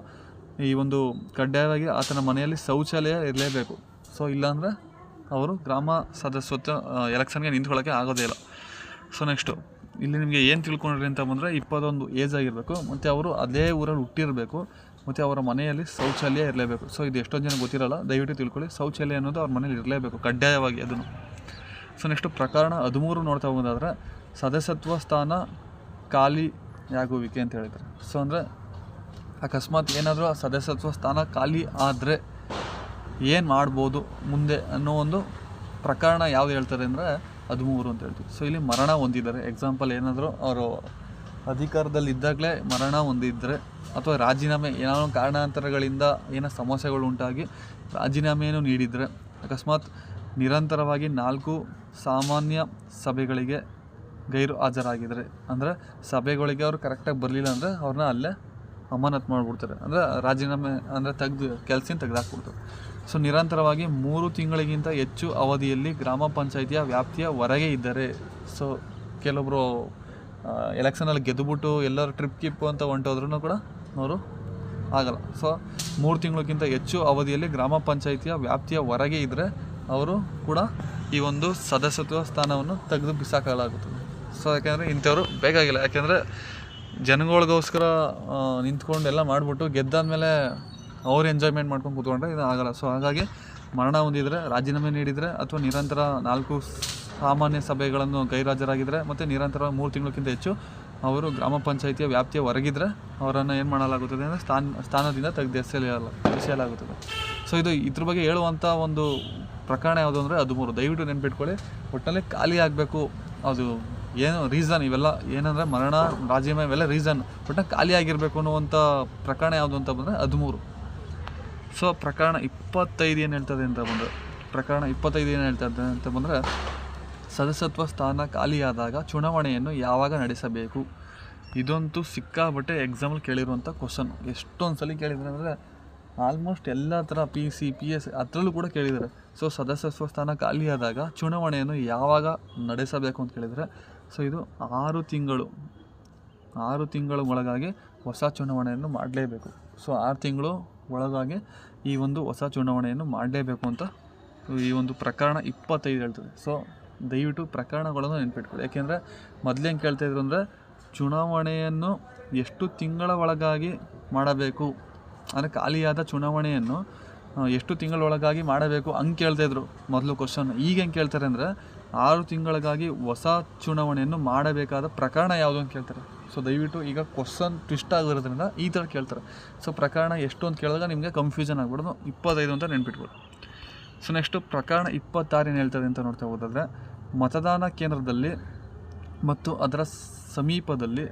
S1: ಈ ಒಂದು ಕಡ್ಡಾಯವಾಗಿ ಆತನ ಮನೆಯಲ್ಲಿ ಶೌಚಾಲಯ ಇರಲೇಬೇಕು. ಸೊ ಇಲ್ಲಾಂದರೆ ಅವರು ಗ್ರಾಮ ಸದಸ್ಯತ್ವ ಎಲೆಕ್ಷನ್ಗೆ ನಿಂತ್ಕೊಳ್ಳೋಕ್ಕೆ ಆಗೋದೇ ಇಲ್ಲ. ಸೊ ನೆಕ್ಸ್ಟು ಇಲ್ಲಿ ನಿಮಗೆ ಏನು ತಿಳ್ಕೊಂಡ್ರಿ ಅಂತ ಬಂದರೆ, ಇಪ್ಪತ್ತೊಂದು ಏಜ್ ಆಗಿರಬೇಕು, ಮತ್ತು ಅವರು ಅದೇ ಊರಲ್ಲಿ ಹುಟ್ಟಿರಬೇಕು. ಮತ್ತು ಅವರ ಮನೆಯಲ್ಲಿ ಶೌಚಾಲಯ ಇರಲೇಬೇಕು. ಸೊ, ಇದು ಎಷ್ಟೊಂದು ಜನ ಗೊತ್ತಿರಲ್ಲ, ದಯವಿಟ್ಟು ತಿಳ್ಕೊಳ್ಳಿ. ಶೌಚಾಲಯ ಅನ್ನೋದು ಅವ್ರ ಮನೇಲಿ ಇರಲೇಬೇಕು, ಕಡ್ಡಾಯವಾಗಿ ಅದನ್ನು. ಸೊ, ನೆಕ್ಸ್ಟು ಪ್ರಕರಣ ಹದಿಮೂರು ನೋಡ್ತಾ ಹೋಗೋದಾದ್ರೆ, ಸದಸ್ಯತ್ವ ಸ್ಥಾನ ಖಾಲಿಯಾಗುವಿಕೆ ಅಂತ ಹೇಳಿದ್ರೆ ಸೊ, ಅಂದರೆ ಅಕಸ್ಮಾತ್ ಏನಾದರೂ ಆ ಸದಸ್ಯತ್ವ ಸ್ಥಾನ ಖಾಲಿ ಆದರೆ ಏನು ಮಾಡ್ಬೋದು ಮುಂದೆ ಅನ್ನೋ ಒಂದು ಪ್ರಕರಣ ಯಾವ್ದು ಹೇಳ್ತಾರೆ ಅಂದರೆ ಹದಿಮೂರು ಅಂತ ಹೇಳ್ತೀವಿ. ಸೊ, ಇಲ್ಲಿ ಮರಣ ಹೊಂದಿದ್ದಾರೆ. ಎಕ್ಸಾಂಪಲ್ ಏನಾದರೂ ಅವರು ಅಧಿಕಾರದಲ್ಲಿದ್ದಾಗಲೇ ಮರಣ ಹೊಂದಿದ್ರೆ ಅಥವಾ ರಾಜೀನಾಮೆ ಏನೋ ಕಾರಣಾಂತರಗಳಿಂದ ಏನೋ ಸಮಸ್ಯೆಗಳು ಉಂಟಾಗಿ ರಾಜೀನಾಮೆಯನ್ನು ನೀಡಿದರೆ ಅಕಸ್ಮಾತ್ ನಿರಂತರವಾಗಿ ನಾಲ್ಕು ಸಾಮಾನ್ಯ ಸಭೆಗಳಿಗೆ ಗೈರು ಹಾಜರಾಗಿದ್ದಾರೆ ಅಂದರೆ ಸಭೆಗಳಿಗೆ ಅವರು ಕರೆಕ್ಟಾಗಿ ಬರಲಿಲ್ಲ ಅಂದರೆ ಅವ್ರನ್ನ ಅಲ್ಲೇ ಅಮಾನತ್ ಮಾಡಿಬಿಡ್ತಾರೆ. ಅಂದರೆ ರಾಜೀನಾಮೆ, ಅಂದರೆ ತೆಗೆದು ಕೆಲಸದಿಂದ ತೆಗೆದಾಕ್ಬಿಡ್ತಾರೆ ಸೊ ನಿರಂತರವಾಗಿ ಮೂರು ತಿಂಗಳಿಗಿಂತ ಹೆಚ್ಚು ಅವಧಿಯಲ್ಲಿ ಗ್ರಾಮ ಪಂಚಾಯಿತಿಯ ವ್ಯಾಪ್ತಿಯ ಹೊರಗೆ ಇದ್ದಾರೆ ಸೊ ಕೆಲವೊಬ್ಬರು ಎಲೆಕ್ಷನಲ್ಲಿ ಗೆದ್ದುಬಿಟ್ಟು ಎಲ್ಲರೂ ಟ್ರಿಪ್ ಕಿಪ್ ಅಂತ ಹೊಂಟೋದ್ರೂ ಕೂಡ ಅವರು ಆಗಲ್ಲ. ಸೊ ಮೂರು ತಿಂಗಳಿಗಿಂತ ಹೆಚ್ಚು ಅವಧಿಯಲ್ಲಿ ಗ್ರಾಮ ಪಂಚಾಯಿತಿಯ ವ್ಯಾಪ್ತಿಯ ಹೊರಗೆ ಇದ್ದರೆ ಅವರು ಕೂಡ ಈ ಒಂದು ಸದಸ್ಯತ್ವ ಸ್ಥಾನವನ್ನು ತೆಗೆದು ಬಿಸಾಕಲಾಗುತ್ತದೆ. ಸೊ ಯಾಕೆಂದರೆ ಇಂಥವ್ರು ಬೇಕಾಗಿಲ್ಲ ಯಾಕೆಂದರೆ ಜನಗಳಿಗೋಸ್ಕರ ನಿಂತ್ಕೊಂಡು ಎಲ್ಲ ಮಾಡಿಬಿಟ್ಟು ಗೆದ್ದಾದ್ಮೇಲೆ ಅವ್ರು ಎಂಜಾಯ್ಮೆಂಟ್ ಮಾಡ್ಕೊಂಡು ಕೂತ್ಕೊಂಡ್ರೆ ಇದು ಆಗಲ್ಲ. ಸೊ ಹಾಗಾಗಿ ಮರಣ ಹೊಂದಿದರೆ, ರಾಜೀನಾಮೆ ನೀಡಿದರೆ ಅಥವಾ ನಿರಂತರ ನಾಲ್ಕು ಸಾಮಾನ್ಯ ಸಭೆಗಳನ್ನು ಗೈರಾಜರಾಗಿದ್ದರೆ ಮತ್ತು ನಿರಂತರ ಮೂರು ತಿಂಗಳಕ್ಕಿಂತ ಹೆಚ್ಚು ಅವರು ಗ್ರಾಮ ಪಂಚಾಯಿತಿಯ ವ್ಯಾಪ್ತಿಯ ಹೊರಗಿದ್ರೆ ಅವರನ್ನು ಏನು ಮಾಡಲಾಗುತ್ತದೆ ಅಂದರೆ ಸ್ಥಾನ, ಸ್ಥಾನದಿಂದ ತೆಗೆದು ಎಸೆಯಲ ಎಸೆಯಲಾಗುತ್ತದೆ. ಸೊ ಇದು ಇದ್ರ ಬಗ್ಗೆ ಹೇಳುವಂಥ ಒಂದು ಪ್ರಕರಣ ಯಾವುದು ಅಂದರೆ ಹದಿಮೂರು ದಯವಿಟ್ಟು ನೆನ್ಪಿಟ್ಕೊಳ್ಳಿ. ಒಟ್ಟಿನಲ್ಲಿ ಖಾಲಿ ಆಗಬೇಕು. ಅದು ಏನು ರೀಸನ್ ಇವೆಲ್ಲ ಏನಂದರೆ ಮರಣ, ರಾಜೀನಾಮೆ ಇವೆಲ್ಲ ರೀಸನ್ ಒಟ್ಟಿನ ಖಾಲಿ ಆಗಿರಬೇಕು ಅನ್ನುವಂಥ ಪ್ರಕರಣ ಯಾವುದು ಅಂತ ಬಂದರೆ ಹದಿಮೂರು ಸೊ ಪ್ರಕರಣ ಇಪ್ಪತ್ತೈದು ಏನು ಹೇಳ್ತದೆ ಅಂತ ಬಂದರೆ, ಪ್ರಕರಣ ಇಪ್ಪತ್ತೈದು ಏನು ಹೇಳ್ತದೆ ಅಂತ ಬಂದರೆ ಸದಸ್ಯತ್ವ ಸ್ಥಾನ ಖಾಲಿಯಾದಾಗ ಚುನಾವಣೆಯನ್ನು ಯಾವಾಗ ನಡೆಸಬೇಕು? ಇದಂತೂ ಸಿಕ್ಕಾಬಟ್ಟೆ ಎಕ್ಸಾಮಲ್ಲಿ ಕೇಳಿರುವಂಥ ಕ್ವಶನ್ ಎಷ್ಟೊಂದು ಸಲ ಕೇಳಿದ್ರೆ ಅಂದರೆ ಆಲ್ಮೋಸ್ಟ್ ಎಲ್ಲ ಥರ ಪಿ ಸಿ ಪಿ ಎಸ್ ಅದರಲ್ಲೂ ಕೂಡ ಕೇಳಿದ್ದಾರೆ. ಸೊ ಸದಸ್ಯತ್ವ ಸ್ಥಾನ ಖಾಲಿಯಾದಾಗ ಚುನಾವಣೆಯನ್ನು ಯಾವಾಗ ನಡೆಸಬೇಕು ಅಂತ ಕೇಳಿದರೆ ಸೊ ಇದು ಆರು ತಿಂಗಳು, ಆರು ತಿಂಗಳ ಒಳಗಾಗಿ ಹೊಸ ಚುನಾವಣೆಯನ್ನು ಮಾಡಲೇಬೇಕು. ಸೊ ಆರು ತಿಂಗಳು ಒಳಗಾಗಿ ಈ ಒಂದು ಹೊಸ ಚುನಾವಣೆಯನ್ನು ಮಾಡಲೇಬೇಕು ಅಂತ ಈ ಒಂದು ಪ್ರಕರಣ ಇಪ್ಪತ್ತೈದು ಹೇಳ್ತದೆ. ಸೊ ದಯವಿಟ್ಟು ಪ್ರಕರಣಗಳನ್ನು ನೆನ್ಪಿಟ್ಕೊಳ್ಳಿ. ಯಾಕೆಂದರೆ ಮೊದಲೇನು ಕೇಳ್ತಾ ಇದ್ರು ಅಂದರೆ ಚುನಾವಣೆಯನ್ನು ಎಷ್ಟು ತಿಂಗಳ ಒಳಗಾಗಿ ಮಾಡಬೇಕು, ಅಂದರೆ ಖಾಲಿಯಾದ ಚುನಾವಣೆಯನ್ನು ಎಷ್ಟು ತಿಂಗಳ ಒಳಗಾಗಿ ಮಾಡಬೇಕು ಹಂಗೆ ಕೇಳ್ತಾಯಿದ್ರು ಮೊದಲು ಕ್ವಶನ್ ಈಗ ಹೆಂಗೆ ಕೇಳ್ತಾರೆ ಅಂದರೆ ಆರು ತಿಂಗಳಿಗಾಗಿ ಹೊಸ ಚುನಾವಣೆಯನ್ನು ಮಾಡಬೇಕಾದ ಪ್ರಕರಣ ಯಾವುದು ಅಂತ ಕೇಳ್ತಾರೆ. ಸೊ ದಯವಿಟ್ಟು ಈಗ ಕ್ವಶನ್ ಟ್ವಿಸ್ಟ್ ಆಗಿರೋದ್ರಿಂದ ಈ ಥರ ಕೇಳ್ತಾರೆ. ಸೊ ಪ್ರಕರಣ ಎಷ್ಟು ಅಂತ ಕೇಳಿದಾಗ ನಿಮಗೆ ಕನ್ಫ್ಯೂಷನ್ ಆಗ್ಬಿಡೋದು. ಇಪ್ಪತ್ತೈದು ಅಂತ ನೆನ್ಪಿಟ್ಕೊಳ್ಳಿ. ಸೊ ನೆಕ್ಸ್ಟು ಪ್ರಕರಣ ಇಪ್ಪತ್ತಾರು ಏನು ಹೇಳ್ತದೆ ಅಂತ ನೋಡ್ತಾ ಹೋದಾದರೆ, ಮತದಾನ ಕೇಂದ್ರದಲ್ಲಿ ಮತ್ತು ಅದರ ಸಮೀಪದಲ್ಲಿ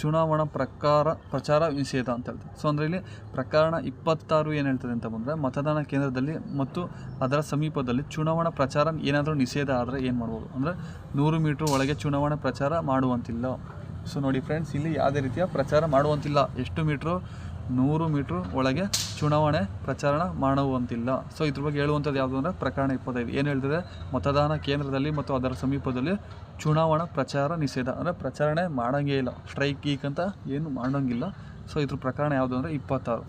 S1: ಚುನಾವಣಾ ಪ್ರಕಾರ ಪ್ರಚಾರ ನಿಷೇಧ ಅಂತ ಹೇಳ್ತಾರೆ. ಸೊ ಅಂದರೆ ಇಲ್ಲಿ ಪ್ರಕರಣ ಇಪ್ಪತ್ತಾರು ಏನು ಹೇಳ್ತದೆ ಅಂತ ಬಂದರೆ, ಮತದಾನ ಕೇಂದ್ರದಲ್ಲಿ ಮತ್ತು ಅದರ ಸಮೀಪದಲ್ಲಿ ಚುನಾವಣಾ ಪ್ರಚಾರ ಏನಾದರೂ ನಿಷೇಧ ಆದರೆ ಏನು ಮಾಡ್ಬೋದು? ಅಂದರೆ ನೂರು ಮೀಟ್ರ್ ಒಳಗೆ ಚುನಾವಣಾ ಪ್ರಚಾರ ಮಾಡುವಂತಿಲ್ಲ. ಸೊ ನೋಡಿ ಫ್ರೆಂಡ್ಸ್, ಇಲ್ಲಿ ಯಾವುದೇ ರೀತಿಯ ಪ್ರಚಾರ ಮಾಡುವಂತಿಲ್ಲ. ಎಷ್ಟು ಮೀಟ್ರು ನೂರು ಮೀಟ್ರ್ ಒಳಗೆ ಚುನಾವಣೆ ಪ್ರಚಾರ ಮಾಡುವಂತಿಲ್ಲ. ಸೊ ಇದ್ರ ಬಗ್ಗೆ ಹೇಳುವಂಥದ್ದು ಯಾವುದು ಅಂದರೆ ಪ್ರಕರಣ ಇಪ್ಪತ್ತೈದು. ಏನು ಹೇಳ್ತದೆ? ಮತದಾನ ಕೇಂದ್ರದಲ್ಲಿ ಮತ್ತು ಅದರ ಸಮೀಪದಲ್ಲಿ ಚುನಾವಣಾ ಪ್ರಚಾರ ನಿಷೇಧ. ಅಂದರೆ ಪ್ರಚಾರಣೆ ಮಾಡೋಂಗೇ ಇಲ್ಲ. ಸ್ಟ್ರೈಕ್ ಗೀಕ್ ಅಂತ ಏನು ಮಾಡೋಂಗಿಲ್ಲ. ಸೊ ಇದ್ರ ಪ್ರಕರಣ ಯಾವುದು ಅಂದರೆ ಇಪ್ಪತ್ತಾರು.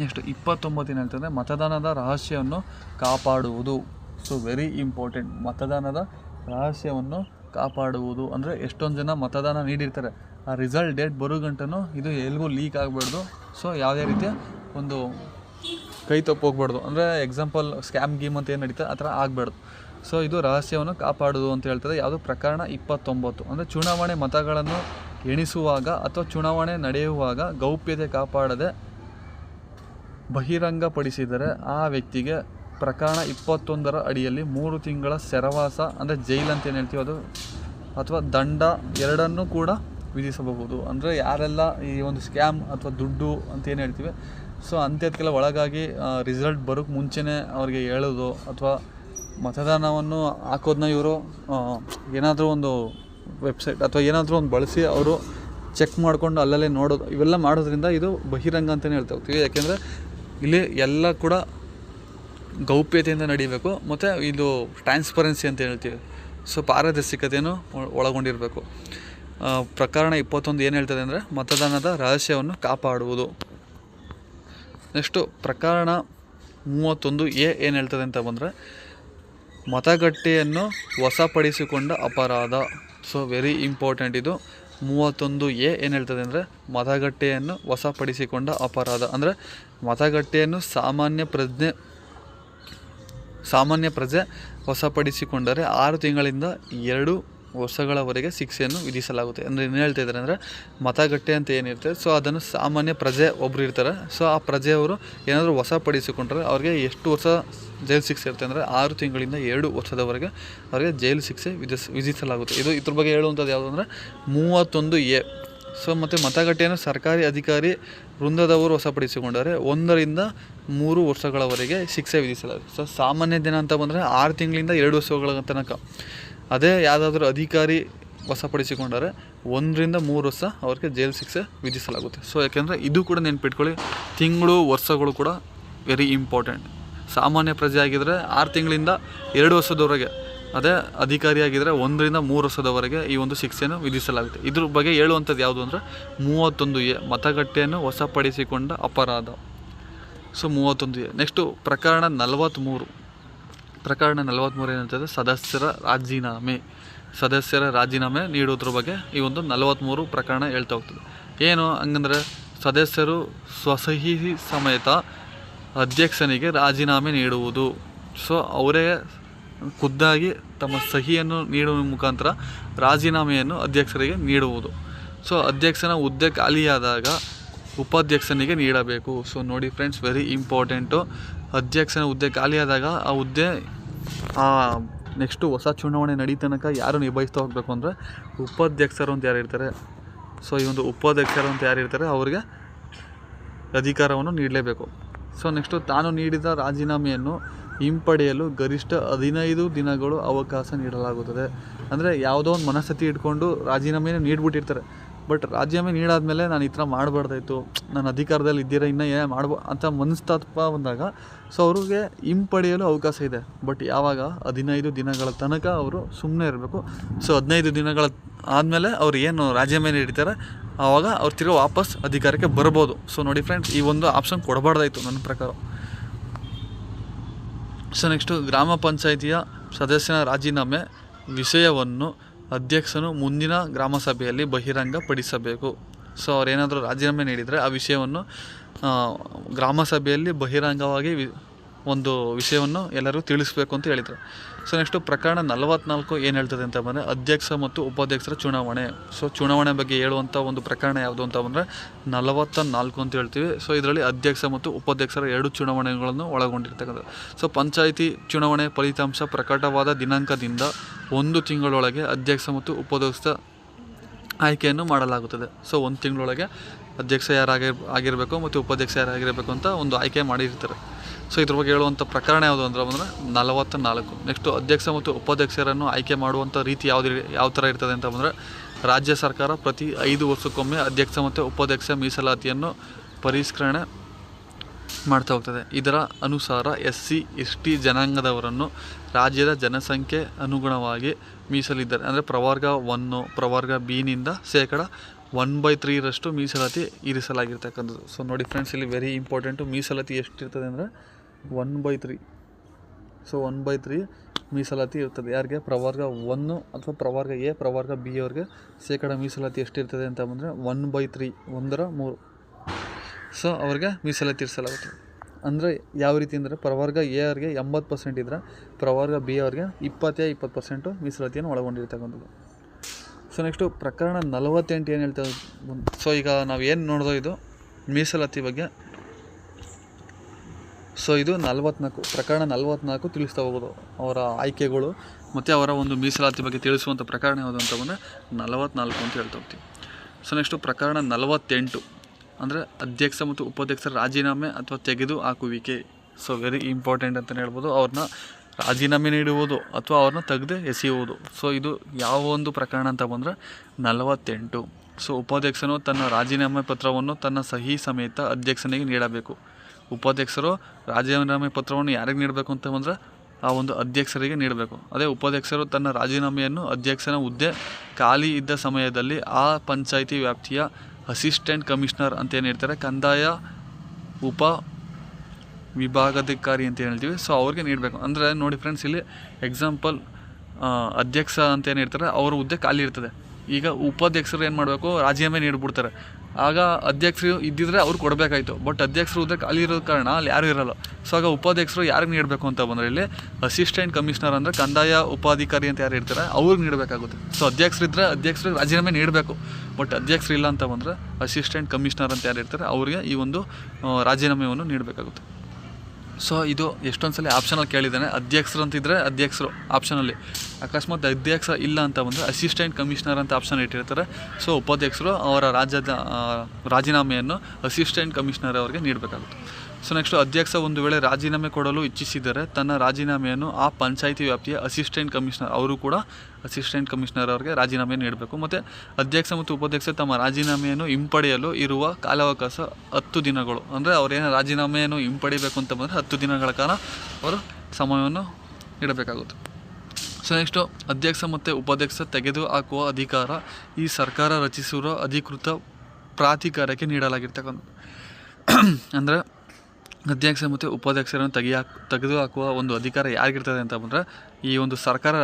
S1: ನೆಕ್ಸ್ಟ್ ಇಪ್ಪತ್ತೊಂಬತ್ತು ಏನು ಹೇಳ್ತದೆ? ಮತದಾನದ ರಹಸ್ಯವನ್ನು ಕಾಪಾಡುವುದು. ಸೊ ವೆರಿ ಇಂಪಾರ್ಟೆಂಟ್ ಮತದಾನದ ರಹಸ್ಯವನ್ನು ಕಾಪಾಡುವುದು. ಅಂದರೆ ಎಷ್ಟೊಂದು ಜನ ಮತದಾನ ನೀಡಿರ್ತಾರೆ. ರಿಸಲ್ಟ್ ಡೇಟ್ ಬರೋ ಗಂಟನೂ ಇದು ಎಲ್ಗೂ ಲೀಕ್ ಆಗಬಾರ್ದು. ಸೊ ಯಾವುದೇ ರೀತಿಯ ಒಂದು ಕೈ ತಪ್ಪೋಗ್ಬಾರ್ದು ಅಂದರೆ ಎಕ್ಸಾಂಪಲ್ ಸ್ಕ್ಯಾಮ್ ಗೇಮ್ ಅಂತ ಏನು ನಡೀತದೆ, ಆ ಥರ ಆಗಬಾರ್ದು. ಸೊ ಇದು ರಹಸ್ಯವನ್ನು ಕಾಪಾಡೋದು ಅಂತ ಹೇಳ್ತದೆ. ಯಾವುದು ಪ್ರಕರಣ ಇಪ್ಪತ್ತೊಂಬತ್ತು. ಅಂದರೆ ಚುನಾವಣೆ ಮತಗಳನ್ನು ಎಣಿಸುವಾಗ ಅಥವಾ ಚುನಾವಣೆ ನಡೆಯುವಾಗ ಗೌಪ್ಯತೆ ಕಾಪಾಡದೆ ಬಹಿರಂಗಪಡಿಸಿದರೆ ಆ ವ್ಯಕ್ತಿಗೆ ಪ್ರಕರಣ ಇಪ್ಪತ್ತೊಂದರ ಅಡಿಯಲ್ಲಿ ಮೂರು ತಿಂಗಳ ಸೆರವಾಸ, ಅಂದರೆ ಜೈಲ್ ಅಂತ ಏನು ಹೇಳ್ತೀವಿ ಅದು, ಅಥವಾ ದಂಡ ಎರಡನ್ನೂ ಕೂಡ ವಿಧಿಸಬಹುದು. ಅಂದರೆ ಯಾರೆಲ್ಲ ಈ ಒಂದು ಸ್ಕ್ಯಾಮ್ ಅಥವಾ ದುಡ್ಡು ಅಂತ ಏನು ಹೇಳ್ತೀವಿ ಸೊ ಅಂಥದ್ಕೆಲ್ಲ ಒಳಗಾಗಿ ರಿಸಲ್ಟ್ ಬರೋಕ್ಕೆ ಮುಂಚೆನೇ ಅವ್ರಿಗೆ ಹೇಳೋದು ಅಥವಾ ಮತದಾನವನ್ನು ಹಾಕೋದನ್ನ ಇವರು ಏನಾದರೂ ಒಂದು ವೆಬ್ಸೈಟ್ ಅಥವಾ ಏನಾದರೂ ಒಂದು ಬಳಸಿ ಅವರು ಚೆಕ್ ಮಾಡಿಕೊಂಡು ಅಲ್ಲಲ್ಲೇ ನೋಡೋದು. ಇವೆಲ್ಲ ಮಾಡೋದ್ರಿಂದ ಇದು ಬಹಿರಂಗ ಅಂತಲೇ ಹೇಳ್ತಾ ಹೋಗ್ತೀವಿ. ಯಾಕೆಂದರೆ ಇಲ್ಲಿ ಎಲ್ಲ ಕೂಡ ಗೌಪ್ಯತೆಯಿಂದ ನಡಿಬೇಕು ಮತ್ತು ಇದು ಟ್ರಾನ್ಸ್ಪರೆನ್ಸಿ ಅಂತ ಹೇಳ್ತೀವಿ. ಸೊ ಪಾರದರ್ಶಕತೆಯನ್ನು ಒಳಗೊಂಡಿರಬೇಕು. ಪ್ರಕರಣ ಇಪ್ಪತ್ತೊಂದು ಏನು ಹೇಳ್ತದೆ ಅಂದರೆ ಮತದಾನದ ರಹಸ್ಯವನ್ನು ಕಾಪಾಡುವುದು. ನೆಕ್ಸ್ಟು ಪ್ರಕರಣ ಮೂವತ್ತೊಂದು ಎ ಏನು ಹೇಳ್ತದೆ ಅಂತ ಬಂದರೆ ಮತಗಟ್ಟೆಯನ್ನು ವಶಪಡಿಸಿಕೊಂಡ ಅಪರಾಧ. ಸೊ ವೆರಿ ಇಂಪಾರ್ಟೆಂಟ್ ಇದು. ಮೂವತ್ತೊಂದು ಎ ಏನು ಹೇಳ್ತದೆ ಅಂದರೆ ಮತಗಟ್ಟೆಯನ್ನು ವಶಪಡಿಸಿಕೊಂಡ ಅಪರಾಧ. ಅಂದರೆ ಮತಗಟ್ಟೆಯನ್ನು ಸಾಮಾನ್ಯ ಪ್ರಜ್ಞೆ, ಸಾಮಾನ್ಯ ಪ್ರಜೆ ವಶಪಡಿಸಿಕೊಂಡರೆ ಆರು ತಿಂಗಳಿಂದ ಎರಡು ವರ್ಷಗಳವರೆಗೆ ಶಿಕ್ಷೆಯನ್ನು ವಿಧಿಸಲಾಗುತ್ತೆ. ಅಂದರೆ ಏನು ಹೇಳ್ತಾ ಇದ್ದಾರೆ ಅಂದರೆ ಮತಗಟ್ಟೆ ಅಂತ ಏನಿರ್ತದೆ ಸೊ ಅದನ್ನು ಸಾಮಾನ್ಯ ಪ್ರಜೆ ಒಬ್ಬರು ಇರ್ತಾರೆ. ಸೊ ಆ ಪ್ರಜೆಯವರು ಏನಾದರೂ ವಶಪಡಿಸಿಕೊಂಡರೆ ಅವರಿಗೆ ಎಷ್ಟು ವರ್ಷ ಜೈಲು ಶಿಕ್ಷೆ ಇರುತ್ತೆ ಅಂದರೆ ಆರು ತಿಂಗಳಿಂದ ಎರಡು ವರ್ಷದವರೆಗೆ ಅವರಿಗೆ ಜೈಲು ಶಿಕ್ಷೆ ವಿಧಿಸ್, ವಿಧಿಸಲಾಗುತ್ತೆ. ಇದು ಇದ್ರ ಬಗ್ಗೆ ಹೇಳುವಂಥದ್ದು ಯಾವುದು ಅಂದರೆ ಮೂವತ್ತೊಂದು ಎ. ಸೊ ಮತ್ತು ಮತಗಟ್ಟೆಯನ್ನು ಸರ್ಕಾರಿ ಅಧಿಕಾರಿ ವೃಂದದವರು ಹೊಸಪಡಿಸಿಕೊಂಡರೆ ಒಂದರಿಂದ ಮೂರು ವರ್ಷಗಳವರೆಗೆ ಶಿಕ್ಷೆ ವಿಧಿಸಲಾಗುತ್ತೆ. ಸೊ ಸಾಮಾನ್ಯ ದಿನ ಅಂತ ಬಂದರೆ ಆರು ತಿಂಗಳಿಂದ ಎರಡು ವರ್ಷಗಳ ತನಕ. ಅದೇ ಯಾವುದಾದ್ರೂ ಅಧಿಕಾರಿ ವಶಪಡಿಸಿಕೊಂಡರೆ ಒಂದರಿಂದ ಮೂರು ವರ್ಷ ಅವ್ರಿಗೆ ಜೈಲು ಶಿಕ್ಷೆ ವಿಧಿಸಲಾಗುತ್ತೆ. ಸೊ ಯಾಕೆಂದರೆ ಇದು ಕೂಡ ನೆನ್ಪಿಟ್ಕೊಳ್ಳಿ, ತಿಂಗಳು, ವರ್ಷಗಳು ಕೂಡ ವೆರಿ ಇಂಪಾರ್ಟೆಂಟ್ ಸಾಮಾನ್ಯ ಪ್ರಜೆ ಆಗಿದ್ದರೆ ಆರು ತಿಂಗಳಿಂದ ಎರಡು ವರ್ಷದವರೆಗೆ, ಅದೇ ಅಧಿಕಾರಿ ಆಗಿದ್ದರೆ ಒಂದರಿಂದ ಮೂರು ವರ್ಷದವರೆಗೆ ಈ ಒಂದು ಶಿಕ್ಷೆಯನ್ನು ವಿಧಿಸಲಾಗುತ್ತೆ. ಇದ್ರ ಬಗ್ಗೆ ಹೇಳುವಂಥದ್ದು ಯಾವುದು ಅಂದರೆ ಮೂವತ್ತೊಂದು ಎ ಮತಗಟ್ಟೆಯನ್ನು ವಶಪಡಿಸಿಕೊಂಡ ಅಪರಾಧ. ಸೊ ಮೂವತ್ತೊಂದು ಎ. ನೆಕ್ಸ್ಟು ಪ್ರಕರಣ ನಲವತ್ತ್ಮೂರು ಪ್ರಕರಣ ನಲವತ್ತ್ಮೂರು ಏನಂತಂದರೆ ಸದಸ್ಯರ ರಾಜೀನಾಮೆ ಸದಸ್ಯರ ರಾಜೀನಾಮೆ ನೀಡೋದ್ರ ಬಗ್ಗೆ ಈ ಒಂದು ನಲವತ್ತ್ಮೂರು ಪ್ರಕರಣ ಹೇಳ್ತಾ ಹೋಗ್ತದೆ. ಏನು ಹಂಗಂದ್ರೆ ಸದಸ್ಯರು ಸ್ವಸಹಿ ಸಮೇತ ಅಧ್ಯಕ್ಷನಿಗೆ ರಾಜೀನಾಮೆ ನೀಡುವುದು. ಸೊ ಅವರೇ ಖುದ್ದಾಗಿ ತಮ್ಮ ಸಹಿಯನ್ನು ನೀಡುವ ಮುಖಾಂತರ ರಾಜೀನಾಮೆಯನ್ನು ಅಧ್ಯಕ್ಷರಿಗೆ ನೀಡುವುದು. ಸೊ ಅಧ್ಯಕ್ಷನ ಹುದ್ದೆ ಖಾಲಿಯಾದಾಗ ಉಪಾಧ್ಯಕ್ಷನಿಗೆ ನೀಡಬೇಕು. ಸೊ ನೋಡಿ ಫ್ರೆಂಡ್ಸ್ ವೆರಿ ಇಂಪಾರ್ಟೆಂಟು ಅಧ್ಯಕ್ಷನ ಹುದ್ದೆ ಖಾಲಿಯಾದಾಗ ಆ ಹುದ್ದೆ ನೆಕ್ಸ್ಟು ಹೊಸ ಚುನಾವಣೆ ನಡೀ ತನಕ ಯಾರು ನಿಭಾಯಿಸ್ತಾ ಹೋಗಬೇಕು ಅಂದರೆ ಉಪಾಧ್ಯಕ್ಷರು ಅಂತ ಯಾರು ಇರ್ತಾರೆ. ಸೊ ಈ ಒಂದು ಉಪಾಧ್ಯಕ್ಷರು ಅಂತ ಯಾರು ಇರ್ತಾರೆ ಅವರಿಗೆ ಅಧಿಕಾರವನ್ನು ನೀಡಲೇಬೇಕು. ಸೊ ನೆಕ್ಸ್ಟು ತಾನು ನೀಡಿದ ರಾಜೀನಾಮೆಯನ್ನು ಹಿಂಪಡೆಯಲು ಗರಿಷ್ಠ ಹದಿನೈದು ದಿನಗಳು ಅವಕಾಶ ನೀಡಲಾಗುತ್ತದೆ. ಅಂದರೆ ಯಾವುದೋ ಒಂದು ಮನಸ್ಥಿತಿ ಇಟ್ಕೊಂಡು ರಾಜೀನಾಮೆಯನ್ನು ನೀಡ್ಬಿಟ್ಟಿರ್ತಾರೆ. ಬಟ್ ರಾಜೀನಾಮೆ ನೀಡಾದಮೇಲೆ ನಾನು ಈ ಥರ ಮಾಡಬಾರ್ದಾಯ್ತು, ನಾನು ಅಧಿಕಾರದಲ್ಲಿ ಇದ್ದೀರಾ, ಇನ್ನೂ ಏನೇ ಮಾಡ್ಬೋ, ಅಂತ ಮನಸ್ತಾಪ ಬಂದಾಗ ಸೊ ಅವ್ರಿಗೆ ಹಿಂಪಡೆಯಲು ಅವಕಾಶ ಇದೆ. ಬಟ್ ಯಾವಾಗ? ಹದಿನೈದು ದಿನಗಳ ತನಕ ಅವರು ಸುಮ್ಮನೆ ಇರಬೇಕು. ಸೊ ಹದಿನೈದು ದಿನಗಳ ಆದಮೇಲೆ ಅವ್ರು ಏನು ರಾಜೀನಾಮೆ ನೀಡ್ತಾರೆ ಆವಾಗ ಅವ್ರು ತಿರ್ಗಿ ವಾಪಸ್ ಅಧಿಕಾರಕ್ಕೆ ಬರ್ಬೋದು. ಸೊ ನೋಡಿ ಫ್ರೆಂಡ್ಸ್ ಈ ಒಂದು ಆಪ್ಷನ್ ಕೊಡಬಾರ್ದಾಯ್ತು ನನ್ನ ಪ್ರಕಾರ. ಸೊ ನೆಕ್ಸ್ಟು ಗ್ರಾಮ ಪಂಚಾಯಿತಿಯ ಸದಸ್ಯನ ರಾಜೀನಾಮೆ ವಿಷಯವನ್ನು ಅಧ್ಯಕ್ಷನು ಮುಂದಿನ ಗ್ರಾಮಸಭೆಯಲ್ಲಿ ಬಹಿರಂಗಪಡಿಸಬೇಕು. ಸೊ, ಅವರೇನಾದರೂ ರಾಜೀನಾಮೆ ನೀಡಿದರೆ ಆ ವಿಷಯವನ್ನು ಗ್ರಾಮಸಭೆಯಲ್ಲಿ ಗ್ರಾಮ ಸಭೆಯಲ್ಲಿ ಬಹಿರಂಗವಾಗಿ ಒಂದು ವಿಷಯವನ್ನು ಎಲ್ಲರೂ ತಿಳಿಸಬೇಕು ಅಂತ ಹೇಳಿದರು. ಸೊ ನೆಕ್ಸ್ಟು ಪ್ರಕರಣ ನಲವತ್ನಾಲ್ಕು ಏನು ಹೇಳ್ತದೆ ಅಂತ ಬಂದರೆ ಅಧ್ಯಕ್ಷ ಮತ್ತು ಉಪಾಧ್ಯಕ್ಷರ ಚುನಾವಣೆ. ಸೊ ಚುನಾವಣೆ ಬಗ್ಗೆ ಹೇಳುವಂಥ ಒಂದು ಪ್ರಕರಣ ಯಾವುದು ಅಂತ ಬಂದರೆ ನಲವತ್ತ ನಾಲ್ಕು ಅಂತ ಹೇಳ್ತೀವಿ. ಸೊ ಇದರಲ್ಲಿ ಅಧ್ಯಕ್ಷ ಮತ್ತು ಉಪಾಧ್ಯಕ್ಷರ ಎರಡು ಚುನಾವಣೆಗಳನ್ನು ಒಳಗೊಂಡಿರ್ತಕ್ಕಂಥ ಸೊ ಪಂಚಾಯಿತಿ ಚುನಾವಣೆ ಫಲಿತಾಂಶ ಪ್ರಕಟವಾದ ದಿನಾಂಕದಿಂದ ಒಂದು ತಿಂಗಳೊಳಗೆ ಅಧ್ಯಕ್ಷ ಮತ್ತು ಉಪಾಧ್ಯಕ್ಷ ಆಯ್ಕೆಯನ್ನು ಮಾಡಲಾಗುತ್ತದೆ. ಸೊ ಒಂದು ತಿಂಗಳೊಳಗೆ ಅಧ್ಯಕ್ಷ ಯಾರಾಗಿ ಆಗಿರಬೇಕು ಮತ್ತು ಉಪಾಧ್ಯಕ್ಷ ಯಾರಾಗಿರಬೇಕು ಅಂತ ಒಂದು ಆಯ್ಕೆ ಮಾಡಿರ್ತಾರೆ. ಸೊ ಇದ್ರ ಬಗ್ಗೆ ಹೇಳುವಂಥ ಪ್ರಕರಣ ಯಾವುದು ಅಂದ್ರೆ ಅಂದರೆ ನಲವತ್ತ ನಾಲ್ಕು ನೆಕ್ಸ್ಟು ಅಧ್ಯಕ್ಷ ಮತ್ತು ಉಪಾಧ್ಯಕ್ಷರನ್ನು ಆಯ್ಕೆ ಮಾಡುವಂಥ ರೀತಿ ಯಾವುದು ಯಾವ ಥರ ಇರ್ತದೆ ಅಂತ ಬಂದರೆ ರಾಜ್ಯ ಸರ್ಕಾರ ಪ್ರತಿ ಐದು ವರ್ಷಕ್ಕೊಮ್ಮೆ ಅಧ್ಯಕ್ಷ ಮತ್ತು ಉಪಾಧ್ಯಕ್ಷ ಮೀಸಲಾತಿಯನ್ನು ಪರಿಷ್ಕರಣೆ ಮಾಡ್ತಾ ಹೋಗ್ತದೆ. ಇದರ ಅನುಸಾರ ಎಸ್ ಸಿ ಎಸ್ ಟಿ ಜನಾಂಗದವರನ್ನು ರಾಜ್ಯದ ಜನಸಂಖ್ಯೆ ಅನುಗುಣವಾಗಿ ಮೀಸಲಿದ್ದಾರೆ. ಅಂದರೆ ಪ್ರವರ್ಗ ಒನ್ನು ಪ್ರವರ್ಗ ಬಿನಿಂದ ಶೇಕಡ ಒನ್ ಬೈ ತ್ರೀರಷ್ಟು ಮೀಸಲಾತಿ ಇರಿಸಲಾಗಿರ್ತಕ್ಕಂಥದ್ದು. ಸೊ ನೋಡಿ ಫ್ರೆಂಡ್ಸ್ ಇಲ್ಲಿ ವೆರಿ ಇಂಪಾರ್ಟೆಂಟು ಮೀಸಲಾತಿ ಎಷ್ಟಿರ್ತದೆ ಅಂದರೆ one by three. So one by three ಮೀಸಲಾತಿ ಇರ್ತದೆ. ಯಾರಿಗೆ? ಪ್ರವರ್ಗ ಒನ್ನು ಅಥವಾ ಪ್ರವರ್ಗ ಎ, ಪ್ರವರ್ಗ ಬಿ ಅವ್ರಿಗೆ ಶೇಕಡ ಮೀಸಲಾತಿ ಎಷ್ಟಿರ್ತದೆ ಅಂತ ಬಂದರೆ ಒನ್ ಬೈ ತ್ರೀ, ಒಂದರ ಮೂರು. ಸೊ ಅವ್ರಿಗೆ ಮೀಸಲಾತಿ ಇರಿಸಲಾಗುತ್ತೆ ಅಂದರೆ ಯಾವ ರೀತಿ ಅಂದರೆ ಪ್ರವರ್ಗ ಎ ಅವ್ರಿಗೆ ಎಂಬತ್ತು ಪರ್ಸೆಂಟ್ ಇದ್ದರೆ ಪ್ರವರ್ಗ ಬಿ ಅವ್ರಿಗೆ ಇಪ್ಪತ್ತೇ ಇಪ್ಪತ್ತು ಪರ್ಸೆಂಟು ಮೀಸಲಾತಿಯನ್ನು ಒಳಗೊಂಡಿರ್ತಕ್ಕಂಥದ್ದು. ಸೊ ನೆಕ್ಸ್ಟು ಪ್ರಕರಣ ನಲವತ್ತೆಂಟು ಏನು ಹೇಳ್ತಾ ಸೊ ಈಗ ನಾವು ಏನು ನೋಡಿದೋ ಇದು ಮೀಸಲಾತಿ ಬಗ್ಗೆ. ಸೊ ಇದು ನಲವತ್ನಾಲ್ಕು ಪ್ರಕರಣ ನಲವತ್ನಾಲ್ಕು ತಿಳಿಸ್ತಾ ಹೋಗೋದು ಅವರ ಆಯ್ಕೆಗಳು ಮತ್ತು ಅವರ ಒಂದು ಮೀಸಲಾತಿ ಬಗ್ಗೆ ತಿಳಿಸುವಂಥ ಪ್ರಕರಣ ಯಾವುದು ಅಂತ ಬಂದರೆ ನಲವತ್ನಾಲ್ಕು ಅಂತ ಹೇಳ್ತಾ ಹೋಗ್ತೀವಿ. ಸೊ ನೆಕ್ಸ್ಟು ಪ್ರಕರಣ ನಲವತ್ತೆಂಟು. ಅಂದರೆ ಅಧ್ಯಕ್ಷ ಮತ್ತು ಉಪಾಧ್ಯಕ್ಷರ ರಾಜೀನಾಮೆ ಅಥವಾ ತೆಗೆದು ಹಾಕುವಿಕೆ. ಸೊ ವೆರಿ ಇಂಪಾರ್ಟೆಂಟ್ ಅಂತಲೇ ಹೇಳ್ಬೋದು. ಅವ್ರನ್ನ ರಾಜೀನಾಮೆ ನೀಡುವುದು ಅಥವಾ ಅವ್ರನ್ನ ತೆಗೆದು ಎಸೆಯುವುದು. ಸೊ ಇದು ಯಾವ ಒಂದು ಪ್ರಕರಣ ಅಂತ ಬಂದರೆ ನಲವತ್ತೆಂಟು. ಸೊ ಉಪಾಧ್ಯಕ್ಷನು ತನ್ನ ರಾಜೀನಾಮೆ ಪತ್ರವನ್ನು ತನ್ನ ಸಹಿ ಸಮೇತ ಅಧ್ಯಕ್ಷನಿಗೆ ನೀಡಬೇಕು. ಉಪಾಧ್ಯಕ್ಷರು ರಾಜೀನಾಮೆ ಪತ್ರವನ್ನು ಯಾರಿಗೆ ನೀಡಬೇಕು ಅಂತ ಬಂದರೆ ಆ ಒಂದು ಅಧ್ಯಕ್ಷರಿಗೆ ನೀಡಬೇಕು. ಅದೇ ಉಪಾಧ್ಯಕ್ಷರು ತನ್ನ ರಾಜೀನಾಮೆಯನ್ನು ಅಧ್ಯಕ್ಷನ ಹುದ್ದೆ ಖಾಲಿ ಇದ್ದ ಸಮಯದಲ್ಲಿ ಆ ಪಂಚಾಯಿತಿ ವ್ಯಾಪ್ತಿಯ ಅಸಿಸ್ಟೆಂಟ್ ಕಮಿಷನರ್ ಅಂತ ಏನು ಹೇಳ್ತಾರೆ? ಕಂದಾಯ ಉಪ ವಿಭಾಗಾಧಿಕಾರಿ ಅಂತ ಹೇಳ್ತೀವಿ. ಸೊ ಅವ್ರಿಗೆ ನೀಡಬೇಕು. ಅಂದರೆ ನೋಡಿ ಫ್ರೆಂಡ್ಸ್ ಇಲ್ಲಿ ಎಕ್ಸಾಂಪಲ್ ಅಧ್ಯಕ್ಷ ಅಂತ ಏನು ಹೇಳ್ತಾರೆ? ಅವ್ರ ಹುದ್ದೆ ಖಾಲಿ ಇರ್ತದೆ. ಈಗ ಉಪಾಧ್ಯಕ್ಷರು ಏನು ಮಾಡಬೇಕು? ರಾಜೀನಾಮೆ ನೀಡ್ಬಿಡ್ತಾರೆ. ಆಗ ಅಧ್ಯಕ್ಷರು ಇದ್ದಿದ್ರೆ ಅವ್ರು ಕೊಡಬೇಕಾಯ್ತು. ಬಟ್ ಅಧ್ಯಕ್ಷರು ಹುದ್ದೆ ಖಾಲಿ ಇರೋ ಕಾರಣ ಅಲ್ಲಿ ಯಾರು ಇರಲ್ಲ. ಸೊ ಆಗ ಉಪಾಧ್ಯಕ್ಷರು ಯಾರಿಗೆ ನೀಡಬೇಕು ಅಂತ ಬಂದರೆ ಇಲ್ಲಿ ಅಸಿಸ್ಟೆಂಟ್ ಕಮಿಷನರ್ ಅಂದರೆ ಕಂದಾಯ ಉಪಾಧಿಕಾರಿ ಅಂತ ಯಾರು ಇರ್ತಾರೆ, ಅವ್ರಿಗೆ ನೀಡಬೇಕಾಗುತ್ತೆ. ಸೊ ಅಧ್ಯಕ್ಷರಿದ್ದರೆ ಅಧ್ಯಕ್ಷರಿಗೆ ರಾಜೀನಾಮೆ ನೀಡಬೇಕು. ಬಟ್ ಅಧ್ಯಕ್ಷರು ಇಲ್ಲ ಅಂತ ಬಂದರೆ ಅಸಿಸ್ಟೆಂಟ್ ಕಮಿಷನರ್ ಅಂತ ಯಾರು ಇರ್ತಾರೆ, ಅವರಿಗೆ ಈ ಒಂದು ರಾಜೀನಾಮೆಯನ್ನು ನೀಡಬೇಕಾಗುತ್ತೆ. ಸೊ ಇದು ಎಷ್ಟೊಂದು ಸಲ ಆಪ್ಷನಲ್ಲಿ ಕೇಳಿದ್ದಾನೆ. ಅಧ್ಯಕ್ಷರು ಅಂತಿದ್ರೆ ಅಧ್ಯಕ್ಷರು ಆಪ್ಷನಲ್ಲಿ ಅಕಸ್ಮಾತ್ ಅಧ್ಯಕ್ಷ ಇಲ್ಲ ಅಂತ ಬಂದರೆ ಅಸಿಸ್ಟೆಂಟ್ ಕಮಿಷನರ್ ಅಂತ ಆಪ್ಷನ್ ಇಟ್ಟಿರ್ತಾರೆ. ಸೊ ಉಪಾಧ್ಯಕ್ಷರು ಅವರ ರಾಜ್ಯದ ರಾಜೀನಾಮೆಯನ್ನು ಅಸಿಸ್ಟೆಂಟ್ ಕಮಿಷನರ್ ಅವರಿಗೆ ನೀಡಬೇಕಾಗುತ್ತೆ. ಸೊ ನೆಕ್ಸ್ಟ್ ಅಧ್ಯಕ್ಷ ಒಂದು ವೇಳೆ ರಾಜೀನಾಮೆ ಕೊಡಲು ಇಚ್ಛಿಸಿದರೆ ತನ್ನ ರಾಜೀನಾಮೆಯನ್ನು ಆ ಪಂಚಾಯಿತಿ ವ್ಯಾಪ್ತಿಯ ಅಸಿಸ್ಟೆಂಟ್ ಕಮಿಷನರ್ ಅವರು ಕೂಡ ಅಸಿಸ್ಟೆಂಟ್ ಕಮಿಷನರ್ ಅವರಿಗೆ ರಾಜೀನಾಮೆ ನೀಡಬೇಕು. ಮತ್ತು ಅಧ್ಯಕ್ಷ ಮತ್ತು ಉಪಾಧ್ಯಕ್ಷ ತಮ್ಮ ರಾಜೀನಾಮೆಯನ್ನು ಹಿಂಪಡೆಯಲು ಇರುವ ಕಾಲಾವಕಾಶ ಹತ್ತು ದಿನಗಳು. ಅಂದರೆ ಅವರೇನು ರಾಜೀನಾಮೆಯನ್ನು ಹಿಂಪಡಿಬೇಕು ಅಂತ ಬಂದರೆ ಹತ್ತು ದಿನಗಳ ಕಾಲ ಅವರು ಸಮಯವನ್ನು ನೀಡಬೇಕಾಗುತ್ತೆ. ಸೊ ನೆಕ್ಸ್ಟು ಅಧ್ಯಕ್ಷ ಮತ್ತು ಉಪಾಧ್ಯಕ್ಷ ತೆಗೆದು ಹಾಕುವ ಅಧಿಕಾರ ಈ ಸರ್ಕಾರ ರಚಿಸಿರುವ ಅಧಿಕೃತ ಪ್ರಾಧಿಕಾರಕ್ಕೆ ನೀಡಲಾಗಿರ್ತಕ್ಕಂಥ ಅಂದರೆ ಅಧ್ಯಕ್ಷ ಮತ್ತು ಉಪಾಧ್ಯಕ್ಷರನ್ನು ತೆಗೆಯ ತೆಗೆದು ಹಾಕುವ ಒಂದು ಅಧಿಕಾರ ಯಾರಿಗಿರ್ತದೆ ಅಂತ ಬಂದರೆ, ಈ ಒಂದು ಸರ್ಕಾರ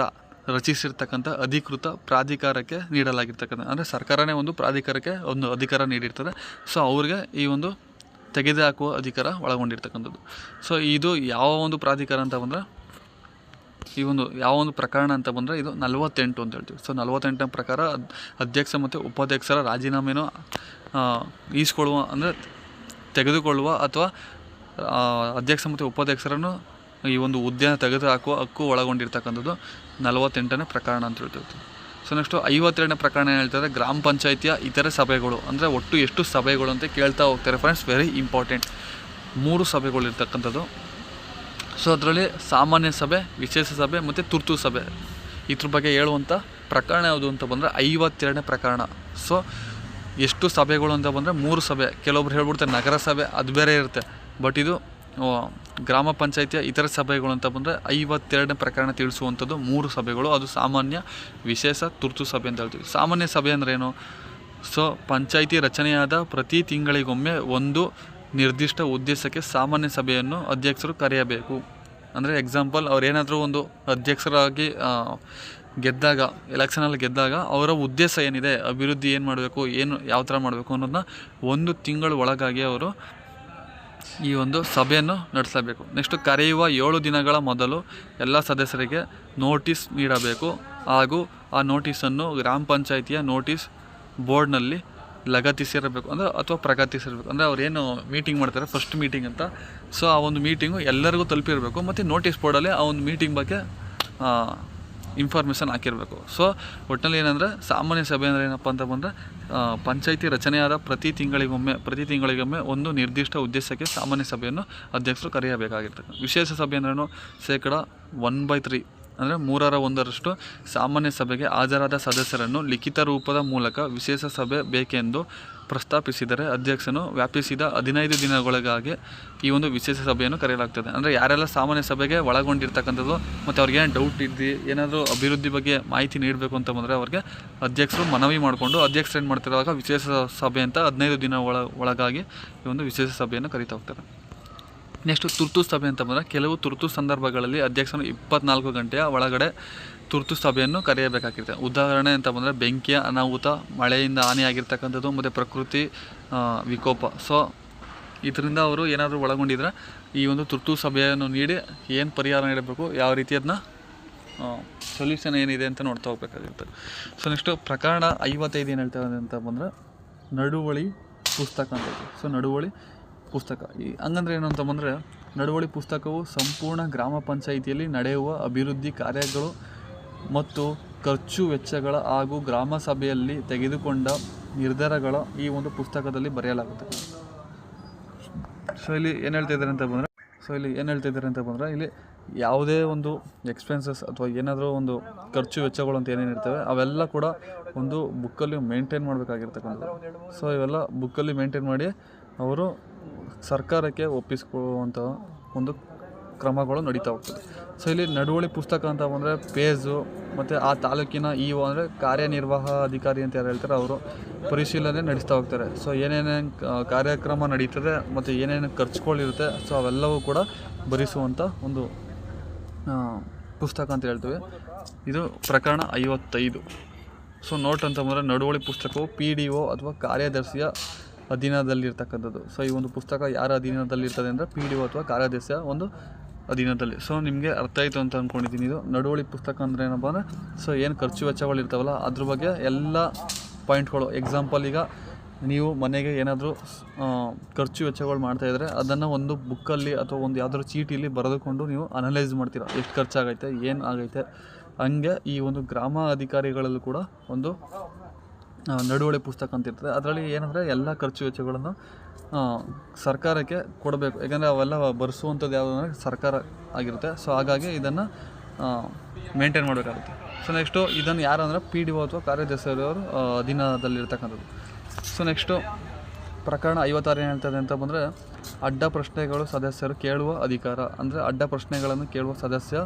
S1: ರಚಿಸಿರ್ತಕ್ಕಂಥ ಅಧಿಕೃತ ಪ್ರಾಧಿಕಾರಕ್ಕೆ ನೀಡಲಾಗಿರ್ತಕ್ಕಂಥ, ಅಂದರೆ ಸರ್ಕಾರನೇ ಒಂದು ಪ್ರಾಧಿಕಾರಕ್ಕೆ ಒಂದು ಅಧಿಕಾರ ನೀಡಿರ್ತದೆ. ಸೊ ಅವ್ರಿಗೆ ಈ ಒಂದು ತೆಗೆದು ಹಾಕುವ ಅಧಿಕಾರ ಒಳಗೊಂಡಿರ್ತಕ್ಕಂಥದ್ದು. ಸೊ ಇದು ಯಾವ ಒಂದು ಪ್ರಾಧಿಕಾರ ಅಂತ ಬಂದರೆ, ಈ ಒಂದು ಯಾವ ಒಂದು ಪ್ರಕರಣ ಅಂತ ಬಂದರೆ, ಇದು ನಲವತ್ತೆಂಟು ಅಂತ ಹೇಳ್ತೀವಿ. ಸೊ ನಲವತ್ತೆಂಟನ ಪ್ರಕಾರ ಅಧ್ಯಕ್ಷ ಮತ್ತು ಉಪಾಧ್ಯಕ್ಷರ ರಾಜೀನಾಮೆನೂ ಈಸ್ಕೊಳ್ಳುವ, ಅಂದರೆ ತೆಗೆದುಕೊಳ್ಳುವ ಅಥವಾ ಅಧ್ಯಕ್ಷ ಮತ್ತು ಉಪಾಧ್ಯಕ್ಷರನ್ನು ಈ ಒಂದು ಉದ್ಯಾನ ತೆಗೆದು ಹಾಕುವ ಹಕ್ಕು ಒಳಗೊಂಡಿರ್ತಕ್ಕಂಥದ್ದು ನಲವತ್ತೆಂಟನೇ ಪ್ರಕರಣ ಅಂತ ಹೇಳ್ತಿರ್ತೀವಿ. ಸೊ ನೆಕ್ಸ್ಟು ಐವತ್ತೆರಡನೇ ಪ್ರಕರಣ ಏನು ಹೇಳ್ತಾರೆ? ಗ್ರಾಮ ಪಂಚಾಯಿತಿಯ ಇತರೆ ಸಭೆಗಳು. ಅಂದರೆ ಒಟ್ಟು ಎಷ್ಟು ಸಭೆಗಳು ಅಂತ ಕೇಳ್ತಾ ಹೋಗ್ತಾರೆ ಫ್ರೆಂಡ್ಸ್ ವೆರಿ ಇಂಪಾರ್ಟೆಂಟ್ ಮೂರು ಸಭೆಗಳು ಇರ್ತಕ್ಕಂಥದ್ದು. ಸೊ ಅದರಲ್ಲಿ ಸಾಮಾನ್ಯ ಸಭೆ, ವಿಶೇಷ ಸಭೆ ಮತ್ತು ತುರ್ತು ಸಭೆ. ಇದ್ರ ಬಗ್ಗೆ ಹೇಳುವಂಥ ಪ್ರಕರಣ ಯಾವುದು ಅಂತ ಬಂದರೆ ಐವತ್ತೆರಡನೇ ಪ್ರಕರಣ. ಸೊ ಎಷ್ಟು ಸಭೆಗಳು ಅಂತ ಬಂದರೆ ಮೂರು ಸಭೆ. ಕೆಲವೊಬ್ರು ಹೇಳ್ಬಿಡ್ತಾರೆ ನಗರ ಸಭೆ ಅದು ಬೇರೆ ಇರುತ್ತೆ. ಬಟ್ ಇದು ಗ್ರಾಮ ಪಂಚಾಯಿತಿಯ ಇತರ ಸಭೆಗಳು ಅಂತ ಬಂದರೆ ಐವತ್ತೆರಡನೇ ಪ್ರಕರಣ ತಿಳಿಸುವಂಥದ್ದು ಮೂರು ಸಭೆಗಳು. ಅದು ಸಾಮಾನ್ಯ, ವಿಶೇಷ, ತುರ್ತು ಸಭೆ ಅಂತ ಹೇಳ್ತೀವಿ. ಸಾಮಾನ್ಯ ಸಭೆ ಅಂದ್ರೆ ಏನು? ಸೊ, ಪಂಚಾಯಿತಿ ರಚನೆಯಾದ ಪ್ರತಿ ತಿಂಗಳಿಗೊಮ್ಮೆ ಒಂದು ನಿರ್ದಿಷ್ಟ ಉದ್ದೇಶಕ್ಕೆ ಸಾಮಾನ್ಯ ಸಭೆಯನ್ನು ಅಧ್ಯಕ್ಷರು ಕರೆಯಬೇಕು. ಅಂದರೆ ಎಕ್ಸಾಂಪಲ್ ಅವರೇನಾದರೂ ಒಂದು ಅಧ್ಯಕ್ಷರಾಗಿ ಗೆದ್ದಾಗ ಎಲೆಕ್ಷನಲ್ಲಿ ಗೆದ್ದಾಗ ಅವರ ಉದ್ದೇಶ ಏನಿದೆ? ಅಭಿವೃದ್ಧಿ ಏನು ಮಾಡಬೇಕು? ಏನು, ಯಾವ ಥರ ಮಾಡಬೇಕು ಅನ್ನೋದನ್ನ ಒಂದು ತಿಂಗಳ ಒಳಗಾಗಿ ಅವರು ಈ ಒಂದು ಸಭೆಯನ್ನು ನಡೆಸಬೇಕು. ನೆಕ್ಸ್ಟ್ ಕರೆಯುವ ಏಳು ದಿನಗಳ ಮೊದಲು ಎಲ್ಲ ಸದಸ್ಯರಿಗೆ ನೋಟಿಸ್ ನೀಡಬೇಕು. ಹಾಗೂ ಆ ನೋಟಿಸನ್ನು ಗ್ರಾಮ ಪಂಚಾಯಿತಿಯ ನೋಟಿಸ್ ಬೋರ್ಡ್ನಲ್ಲಿ ಲಗತ್ತಿಸಿರಬೇಕು. ಅಂದರೆ ಅಥವಾ ಪ್ರಗತಿಸಿರಬೇಕು ಅಂದರೆ ಅವರೇನು ಮೀಟಿಂಗ್ ಮಾಡ್ತಾರೆ ಫಸ್ಟ್ ಮೀಟಿಂಗ್ ಅಂತ. ಸೊ ಆ ಒಂದು ಮೀಟಿಂಗು ಎಲ್ಲರಿಗೂ ತಲುಪಿರಬೇಕು. ಮತ್ತು ನೋಟಿಸ್ ಬೋರ್ಡಲ್ಲಿ ಆ ಒಂದು ಮೀಟಿಂಗ್ ಬಗ್ಗೆ ಇನ್ಫಾರ್ಮೇಷನ್ ಹಾಕಿರಬೇಕು. ಸೊ ಒಟ್ಟಿನಲ್ಲಿ ಏನಂದರೆ, ಸಾಮಾನ್ಯ ಸಭೆ ಅಂದರೆ ಏನಪ್ಪ ಅಂತ ಬಂದರೆ ಪಂಚಾಯಿತಿ ರಚನೆಯಾದ ಪ್ರತಿ ತಿಂಗಳಿಗೊಮ್ಮೆ ಪ್ರತಿ ತಿಂಗಳಿಗೊಮ್ಮೆ ಒಂದು ನಿರ್ದಿಷ್ಟ ಉದ್ದೇಶಕ್ಕೆ ಸಾಮಾನ್ಯ ಸಭೆಯನ್ನು ಅಧ್ಯಕ್ಷರು ಕರೆಯಬೇಕಾಗಿರ್ತದೆ. ವಿಶೇಷ ಸಭೆ ಅಂದ್ರೂ ಶೇಕಡ ಒನ್ ಬೈ ತ್ರೀ ಅಂದರೆ ಮೂರರ ಒಂದರಷ್ಟು ಸಾಮಾನ್ಯ ಸಭೆಗೆ ಹಾಜರಾದ ಸದಸ್ಯರನ್ನು ಲಿಖಿತ ರೂಪದ ಮೂಲಕ ವಿಶೇಷ ಸಭೆ ಬೇಕೆಂದು ಪ್ರಸ್ತಾಪಿಸಿದರೆ ಅಧ್ಯಕ್ಷನು ವ್ಯಾಪಿಸಿದ ಹದಿನೈದು ದಿನಗಳಿಗಾಗಿ ಈ ಒಂದು ವಿಶೇಷ ಸಭೆಯನ್ನು ಕರೆಯಲಾಗ್ತದೆ. ಅಂದರೆ ಯಾರೆಲ್ಲ ಸಾಮಾನ್ಯ ಸಭೆಗೆ ಒಳಗೊಂಡಿರ್ತಕ್ಕಂಥದ್ದು ಮತ್ತು ಅವ್ರಿಗೆ ಏನು ಡೌಟ್ ಇದ್ದು, ಏನಾದರೂ ಅಭಿವೃದ್ಧಿ ಬಗ್ಗೆ ಮಾಹಿತಿ ನೀಡಬೇಕು ಅಂತ ಬಂದರೆ ಅವ್ರಿಗೆ ಅಧ್ಯಕ್ಷರು ಮನವಿ ಮಾಡಿಕೊಂಡು ಅಧ್ಯಕ್ಷರು ಏನು ಮಾಡ್ತಿರುವಾಗ ವಿಶೇಷ ಸಭೆ ಅಂತ ಹದಿನೈದು ದಿನ ಒಳ, ಒಳಗಾಗಿ ಈ ಒಂದು ವಿಶೇಷ ಸಭೆಯನ್ನು ಕರೀತಾ ಹೋಗ್ತಾರೆ. ನೆಕ್ಸ್ಟ್ ತುರ್ತು ಸಭೆ ಅಂತ ಬಂದರೆ ಕೆಲವು ತುರ್ತು ಸಂದರ್ಭಗಳಲ್ಲಿ ಅಧ್ಯಕ್ಷನು ಇಪ್ಪತ್ನಾಲ್ಕು ಗಂಟೆಯ ಒಳಗಡೆ ತುರ್ತು ಸಭೆಯನ್ನು ಕರೆಯಬೇಕಾಗಿರುತ್ತೆ. ಉದಾಹರಣೆ ಅಂತ ಬಂದರೆ ಬೆಂಕಿಯ ಅನಾಹುತ, ಮಳೆಯಿಂದ ಹಾನಿಯಾಗಿರ್ತಕ್ಕಂಥದ್ದು ಮತ್ತು ಪ್ರಕೃತಿ ವಿಕೋಪ. ಸೊ ಇದರಿಂದ ಅವರು ಏನಾದರೂ ಒಳಗೊಂಡಿದ್ರೆ ಈ ಒಂದು ತುರ್ತು ಸಭೆಯನ್ನು ನೀಡಿ ಏನು ಪರಿಹಾರ ನೀಡಬೇಕು, ಯಾವ ರೀತಿ ಅದನ್ನ ಸೊಲ್ಯೂಷನ್ ಏನಿದೆ ಅಂತ ನೋಡ್ತಾ ಹೋಗ್ಬೇಕಾಗಿರುತ್ತೆ. ಸೊ ನೆಕ್ಸ್ಟು ಪ್ರಕರಣ ಐವತ್ತೈದು ಏನು ಹೇಳ್ತಾ ಇದೆ ಅಂತ ಬಂದರೆ ನಡುವಳಿ ಪುಸ್ತಕ ಅಂತ ಸೊ ನಡುವಳಿ ಪುಸ್ತಕ. ಈ ಹಂಗಂದ್ರೆ ಏನು ಅಂತ ಬಂದರೆ, ನಡುವಳಿ ಪುಸ್ತಕವು ಸಂಪೂರ್ಣ ಗ್ರಾಮ ಪಂಚಾಯಿತಿಯಲ್ಲಿ ನಡೆಯುವ ಅಭಿವೃದ್ಧಿ ಕಾರ್ಯಗಳು ಮತ್ತು ಖರ್ಚು ವೆಚ್ಚಗಳ ಹಾಗೂ ಗ್ರಾಮ ಸಭೆಯಲ್ಲಿ ತೆಗೆದುಕೊಂಡ ನಿರ್ಧಾರಗಳ ಈ ಒಂದು ಪುಸ್ತಕದಲ್ಲಿ ಬರೆಯಲಾಗುತ್ತೆ. ಸೊ ಇಲ್ಲಿ ಏನು ಹೇಳ್ತಾ ಇದ್ದಾರೆ ಅಂತ ಬಂದರೆ ಸೊ ಇಲ್ಲಿ ಏನು ಹೇಳ್ತಾ ಇದ್ದಾರೆ ಅಂತ ಬಂದರೆ, ಇಲ್ಲಿ ಯಾವುದೇ ಒಂದು ಎಕ್ಸ್ಪೆನ್ಸಸ್ ಅಥವಾ ಏನಾದರೂ ಒಂದು ಖರ್ಚು ವೆಚ್ಚಗಳು ಅಂತ ಏನೇನು ಇರ್ತವೆ, ಅವೆಲ್ಲ ಕೂಡ ಒಂದು ಬುಕ್ಕಲ್ಲಿ ಮೇಂಟೈನ್ ಮಾಡಬೇಕಾಗಿರ್ತಕ್ಕಂಥದ್ದು. ಸೊ ಇವೆಲ್ಲ ಬುಕ್ಕಲ್ಲಿ ಮೇಂಟೈನ್ ಮಾಡಿ ಅವರು ಸರ್ಕಾರಕ್ಕೆ ಒಪ್ಪಿಸ್ಕೊಳ್ಳುವಂಥ ಒಂದು ಕ್ರಮಗಳು ನಡೀತಾ ಹೋಗ್ತದೆ. ಸೊ, ಇಲ್ಲಿ ನಡುವಳಿ ಪುಸ್ತಕ ಅಂತ ಬಂದರೆ ಪೇಜು, ಮತ್ತು ಆ ತಾಲೂಕಿನ ಇ ಒ ಅಂದರೆ ಕಾರ್ಯನಿರ್ವಾಹ ಅಧಿಕಾರಿ ಅಂತ ಯಾರು ಹೇಳ್ತಾರೆ, ಅವರು ಪರಿಶೀಲನೆ ನಡೆಸ್ತಾ ಹೋಗ್ತಾರೆ. ಸೊ, ಏನೇನೇನು ಕಾರ್ಯಕ್ರಮ ನಡೀತದೆ, ಮತ್ತು ಏನೇನು ಖರ್ಚುಗಳಿರುತ್ತೆ, ಸೊ, ಅವೆಲ್ಲವೂ ಕೂಡ ಭರಿಸುವಂಥ ಒಂದು ಪುಸ್ತಕ ಅಂತ ಹೇಳ್ತೀವಿ. ಇದು ಪ್ರಕರಣ ಐವತ್ತೈದು. ಸೊ, ನೋಟ್ ಅಂತ ಬಂದರೆ ನಡುವಳಿ ಪುಸ್ತಕವು ಪಿ ಡಿ ಒ ಅಥವಾ ಕಾರ್ಯದರ್ಶಿಯ ಅಧೀನದಲ್ಲಿರ್ತಕ್ಕಂಥದ್ದು. ಸೊ ಈ ಒಂದು ಪುಸ್ತಕ ಯಾರ ಅಧೀನದಲ್ಲಿರ್ತದೆ ಅಂದರೆ ಪಿ ಡಿ ಒ ಅಥವಾ ಕಾರ್ಯದರ್ಶಿಯ ಒಂದು ಅಧೀನದಲ್ಲಿ. ಸೊ ನಿಮಗೆ ಅರ್ಥ ಆಯಿತು ಅಂತ ಅಂದ್ಕೊಂಡಿದ್ದೀನಿ ಇದು. ನಡುವಳಿ ಪುಸ್ತಕ ಅಂದರೆ ಏನಪ್ಪ ಅಂದರೆ ಸೊ ಏನು ಖರ್ಚು ವೆಚ್ಚಗಳು ಇರ್ತಾವಲ್ಲ, ಅದ್ರ ಬಗ್ಗೆ ಎಲ್ಲ ಪಾಯಿಂಟ್ಗಳು ಎಕ್ಸಾಂಪಲ್ ಈಗ ನೀವು ಮನೆಗೆ ಏನಾದರೂ ಖರ್ಚು ವೆಚ್ಚಗಳು ಮಾಡ್ತಾಯಿದ್ರೆ ಅದನ್ನು ಒಂದು ಬುಕ್ಕಲ್ಲಿ ಅಥವಾ ಒಂದು ಯಾವುದಾದ್ರು ಚೀಟಿಯಲ್ಲಿ ಬರೆದುಕೊಂಡು ನೀವು ಅನಲೈಸ್ ಮಾಡ್ತೀರಾ. ಎಷ್ಟು ಖರ್ಚಾಗೈತೆ, ಏನು ಆಗೈತೆ. ಹಂಗೆ ಈ ಒಂದು ಗ್ರಾಮ ಅಧಿಕಾರಿಗಳಲ್ಲೂ ಕೂಡ ಒಂದು ನಡುವಳಿ ಪುಸ್ತಕ ಅಂತ ಇರ್ತದೆ. ಅದರಲ್ಲಿ ಏನಂದರೆ ಎಲ್ಲ ಖರ್ಚು ವೆಚ್ಚಗಳನ್ನು ಸರ್ಕಾರಕ್ಕೆ ಕೊಡಬೇಕು. ಯಾಕಂದರೆ ಅವೆಲ್ಲ ಬರೆಸುವಂಥದ್ದು ಯಾವುದು ಅಂದರೆ ಸರ್ಕಾರ ಆಗಿರುತ್ತೆ. ಸೊ ಹಾಗಾಗಿ ಇದನ್ನು ಮೇಂಟೈನ್ ಮಾಡಬೇಕಾಗುತ್ತೆ. ಸೊ ನೆಕ್ಸ್ಟು ಇದನ್ನು ಯಾರು ಅಂದರೆ ಪಿ ಡಿ ಒ ಅಥವಾ ಕಾರ್ಯದರ್ಶಿಯವರು ಅಧೀನದಲ್ಲಿರ್ತಕ್ಕಂಥದ್ದು ಸೊ ನೆಕ್ಸ್ಟು ಪ್ರಕರಣ ಐವತ್ತಾರು ಏನು ಅಂತ ಬಂದರೆ, ಅಡ್ಡ ಪ್ರಶ್ನೆಗಳು ಸದಸ್ಯರು ಕೇಳುವ ಅಧಿಕಾರ. ಅಂದರೆ ಅಡ್ಡ ಪ್ರಶ್ನೆಗಳನ್ನು ಕೇಳುವ ಸದಸ್ಯ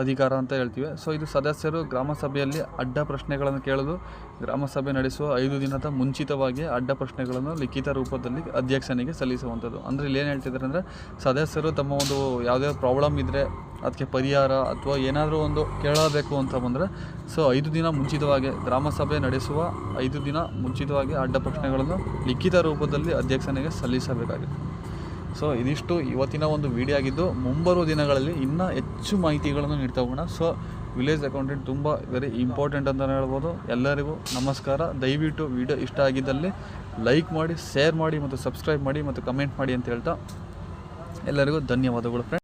S1: ಅಧಿಕಾರ ಅಂತ ಹೇಳ್ತೀವಿ. ಸೊ ಇದು ಸದಸ್ಯರು ಗ್ರಾಮ ಸಭೆಯಲ್ಲಿ ಅಡ್ಡ ಪ್ರಶ್ನೆಗಳನ್ನು ಕೇಳಲು ಗ್ರಾಮ ಸಭೆ ನಡೆಸುವ ಐದು ದಿನದ ಮುಂಚಿತವಾಗಿ ಅಡ್ಡ ಪ್ರಶ್ನೆಗಳನ್ನು ಲಿಖಿತ ರೂಪದಲ್ಲಿ ಅಧ್ಯಕ್ಷನಿಗೆ ಸಲ್ಲಿಸುವಂಥದ್ದು. ಅಂದರೆ ಇಲ್ಲಿ ಏನು ಹೇಳ್ತಿದ್ದಾರೆ ಅಂದರೆ ಸದಸ್ಯರು ತಮ್ಮ ಒಂದು ಯಾವುದೇ ಪ್ರಾಬ್ಲಮ್ ಇದ್ದರೆ ಅದಕ್ಕೆ ಪರಿಹಾರ ಅಥವಾ ಏನಾದರೂ ಒಂದು ಕೇಳಬೇಕು ಅಂತ ಬಂದರೆ ಸೊ ಐದು ದಿನ ಮುಂಚಿತವಾಗಿ ಗ್ರಾಮ ಸಭೆ ನಡೆಸುವ ಐದು ದಿನ ಮುಂಚಿತವಾಗಿ ಅಡ್ಡ ಪ್ರಶ್ನೆಗಳನ್ನು ಲಿಖಿತ ರೂಪದಲ್ಲಿ ಅಧ್ಯಕ್ಷನಿಗೆ ಸಲ್ಲಿಸಬೇಕಾಗಿದೆ. ಸೊ ಇದಿಷ್ಟು ಇವತ್ತಿನ ಒಂದು ವಿಡಿಯೋ ಆಗಿದ್ದು, ಮುಂಬರುವ ದಿನಗಳಲ್ಲಿ ಇನ್ನೂ ಹೆಚ್ಚು ಮಾಹಿತಿಗಳನ್ನು ನೀಡ್ತಾ ಹೋಗೋಣ. ಸೊ ವಿಲೇಜ್ ಅಕೌಂಟೆಂಟ್ ತುಂಬ ವೆರಿ ಇಂಪಾರ್ಟೆಂಟ್ ಅಂತಲೇ ಹೇಳ್ಬೋದು. ಎಲ್ಲರಿಗೂ ನಮಸ್ಕಾರ. ದಯವಿಟ್ಟು ವಿಡಿಯೋ ಇಷ್ಟ ಆಗಿದ್ದಲ್ಲಿ ಲೈಕ್ ಮಾಡಿ ಶೇರ್ ಮಾಡಿ ಮತ್ತು ಸಬ್ಸ್ಕ್ರೈಬ್ ಮಾಡಿ ಮತ್ತು ಕಮೆಂಟ್ ಮಾಡಿ ಅಂತ ಹೇಳ್ತಾ ಎಲ್ಲರಿಗೂ ಧನ್ಯವಾದಗಳು ಫ್ರೆಂಡ್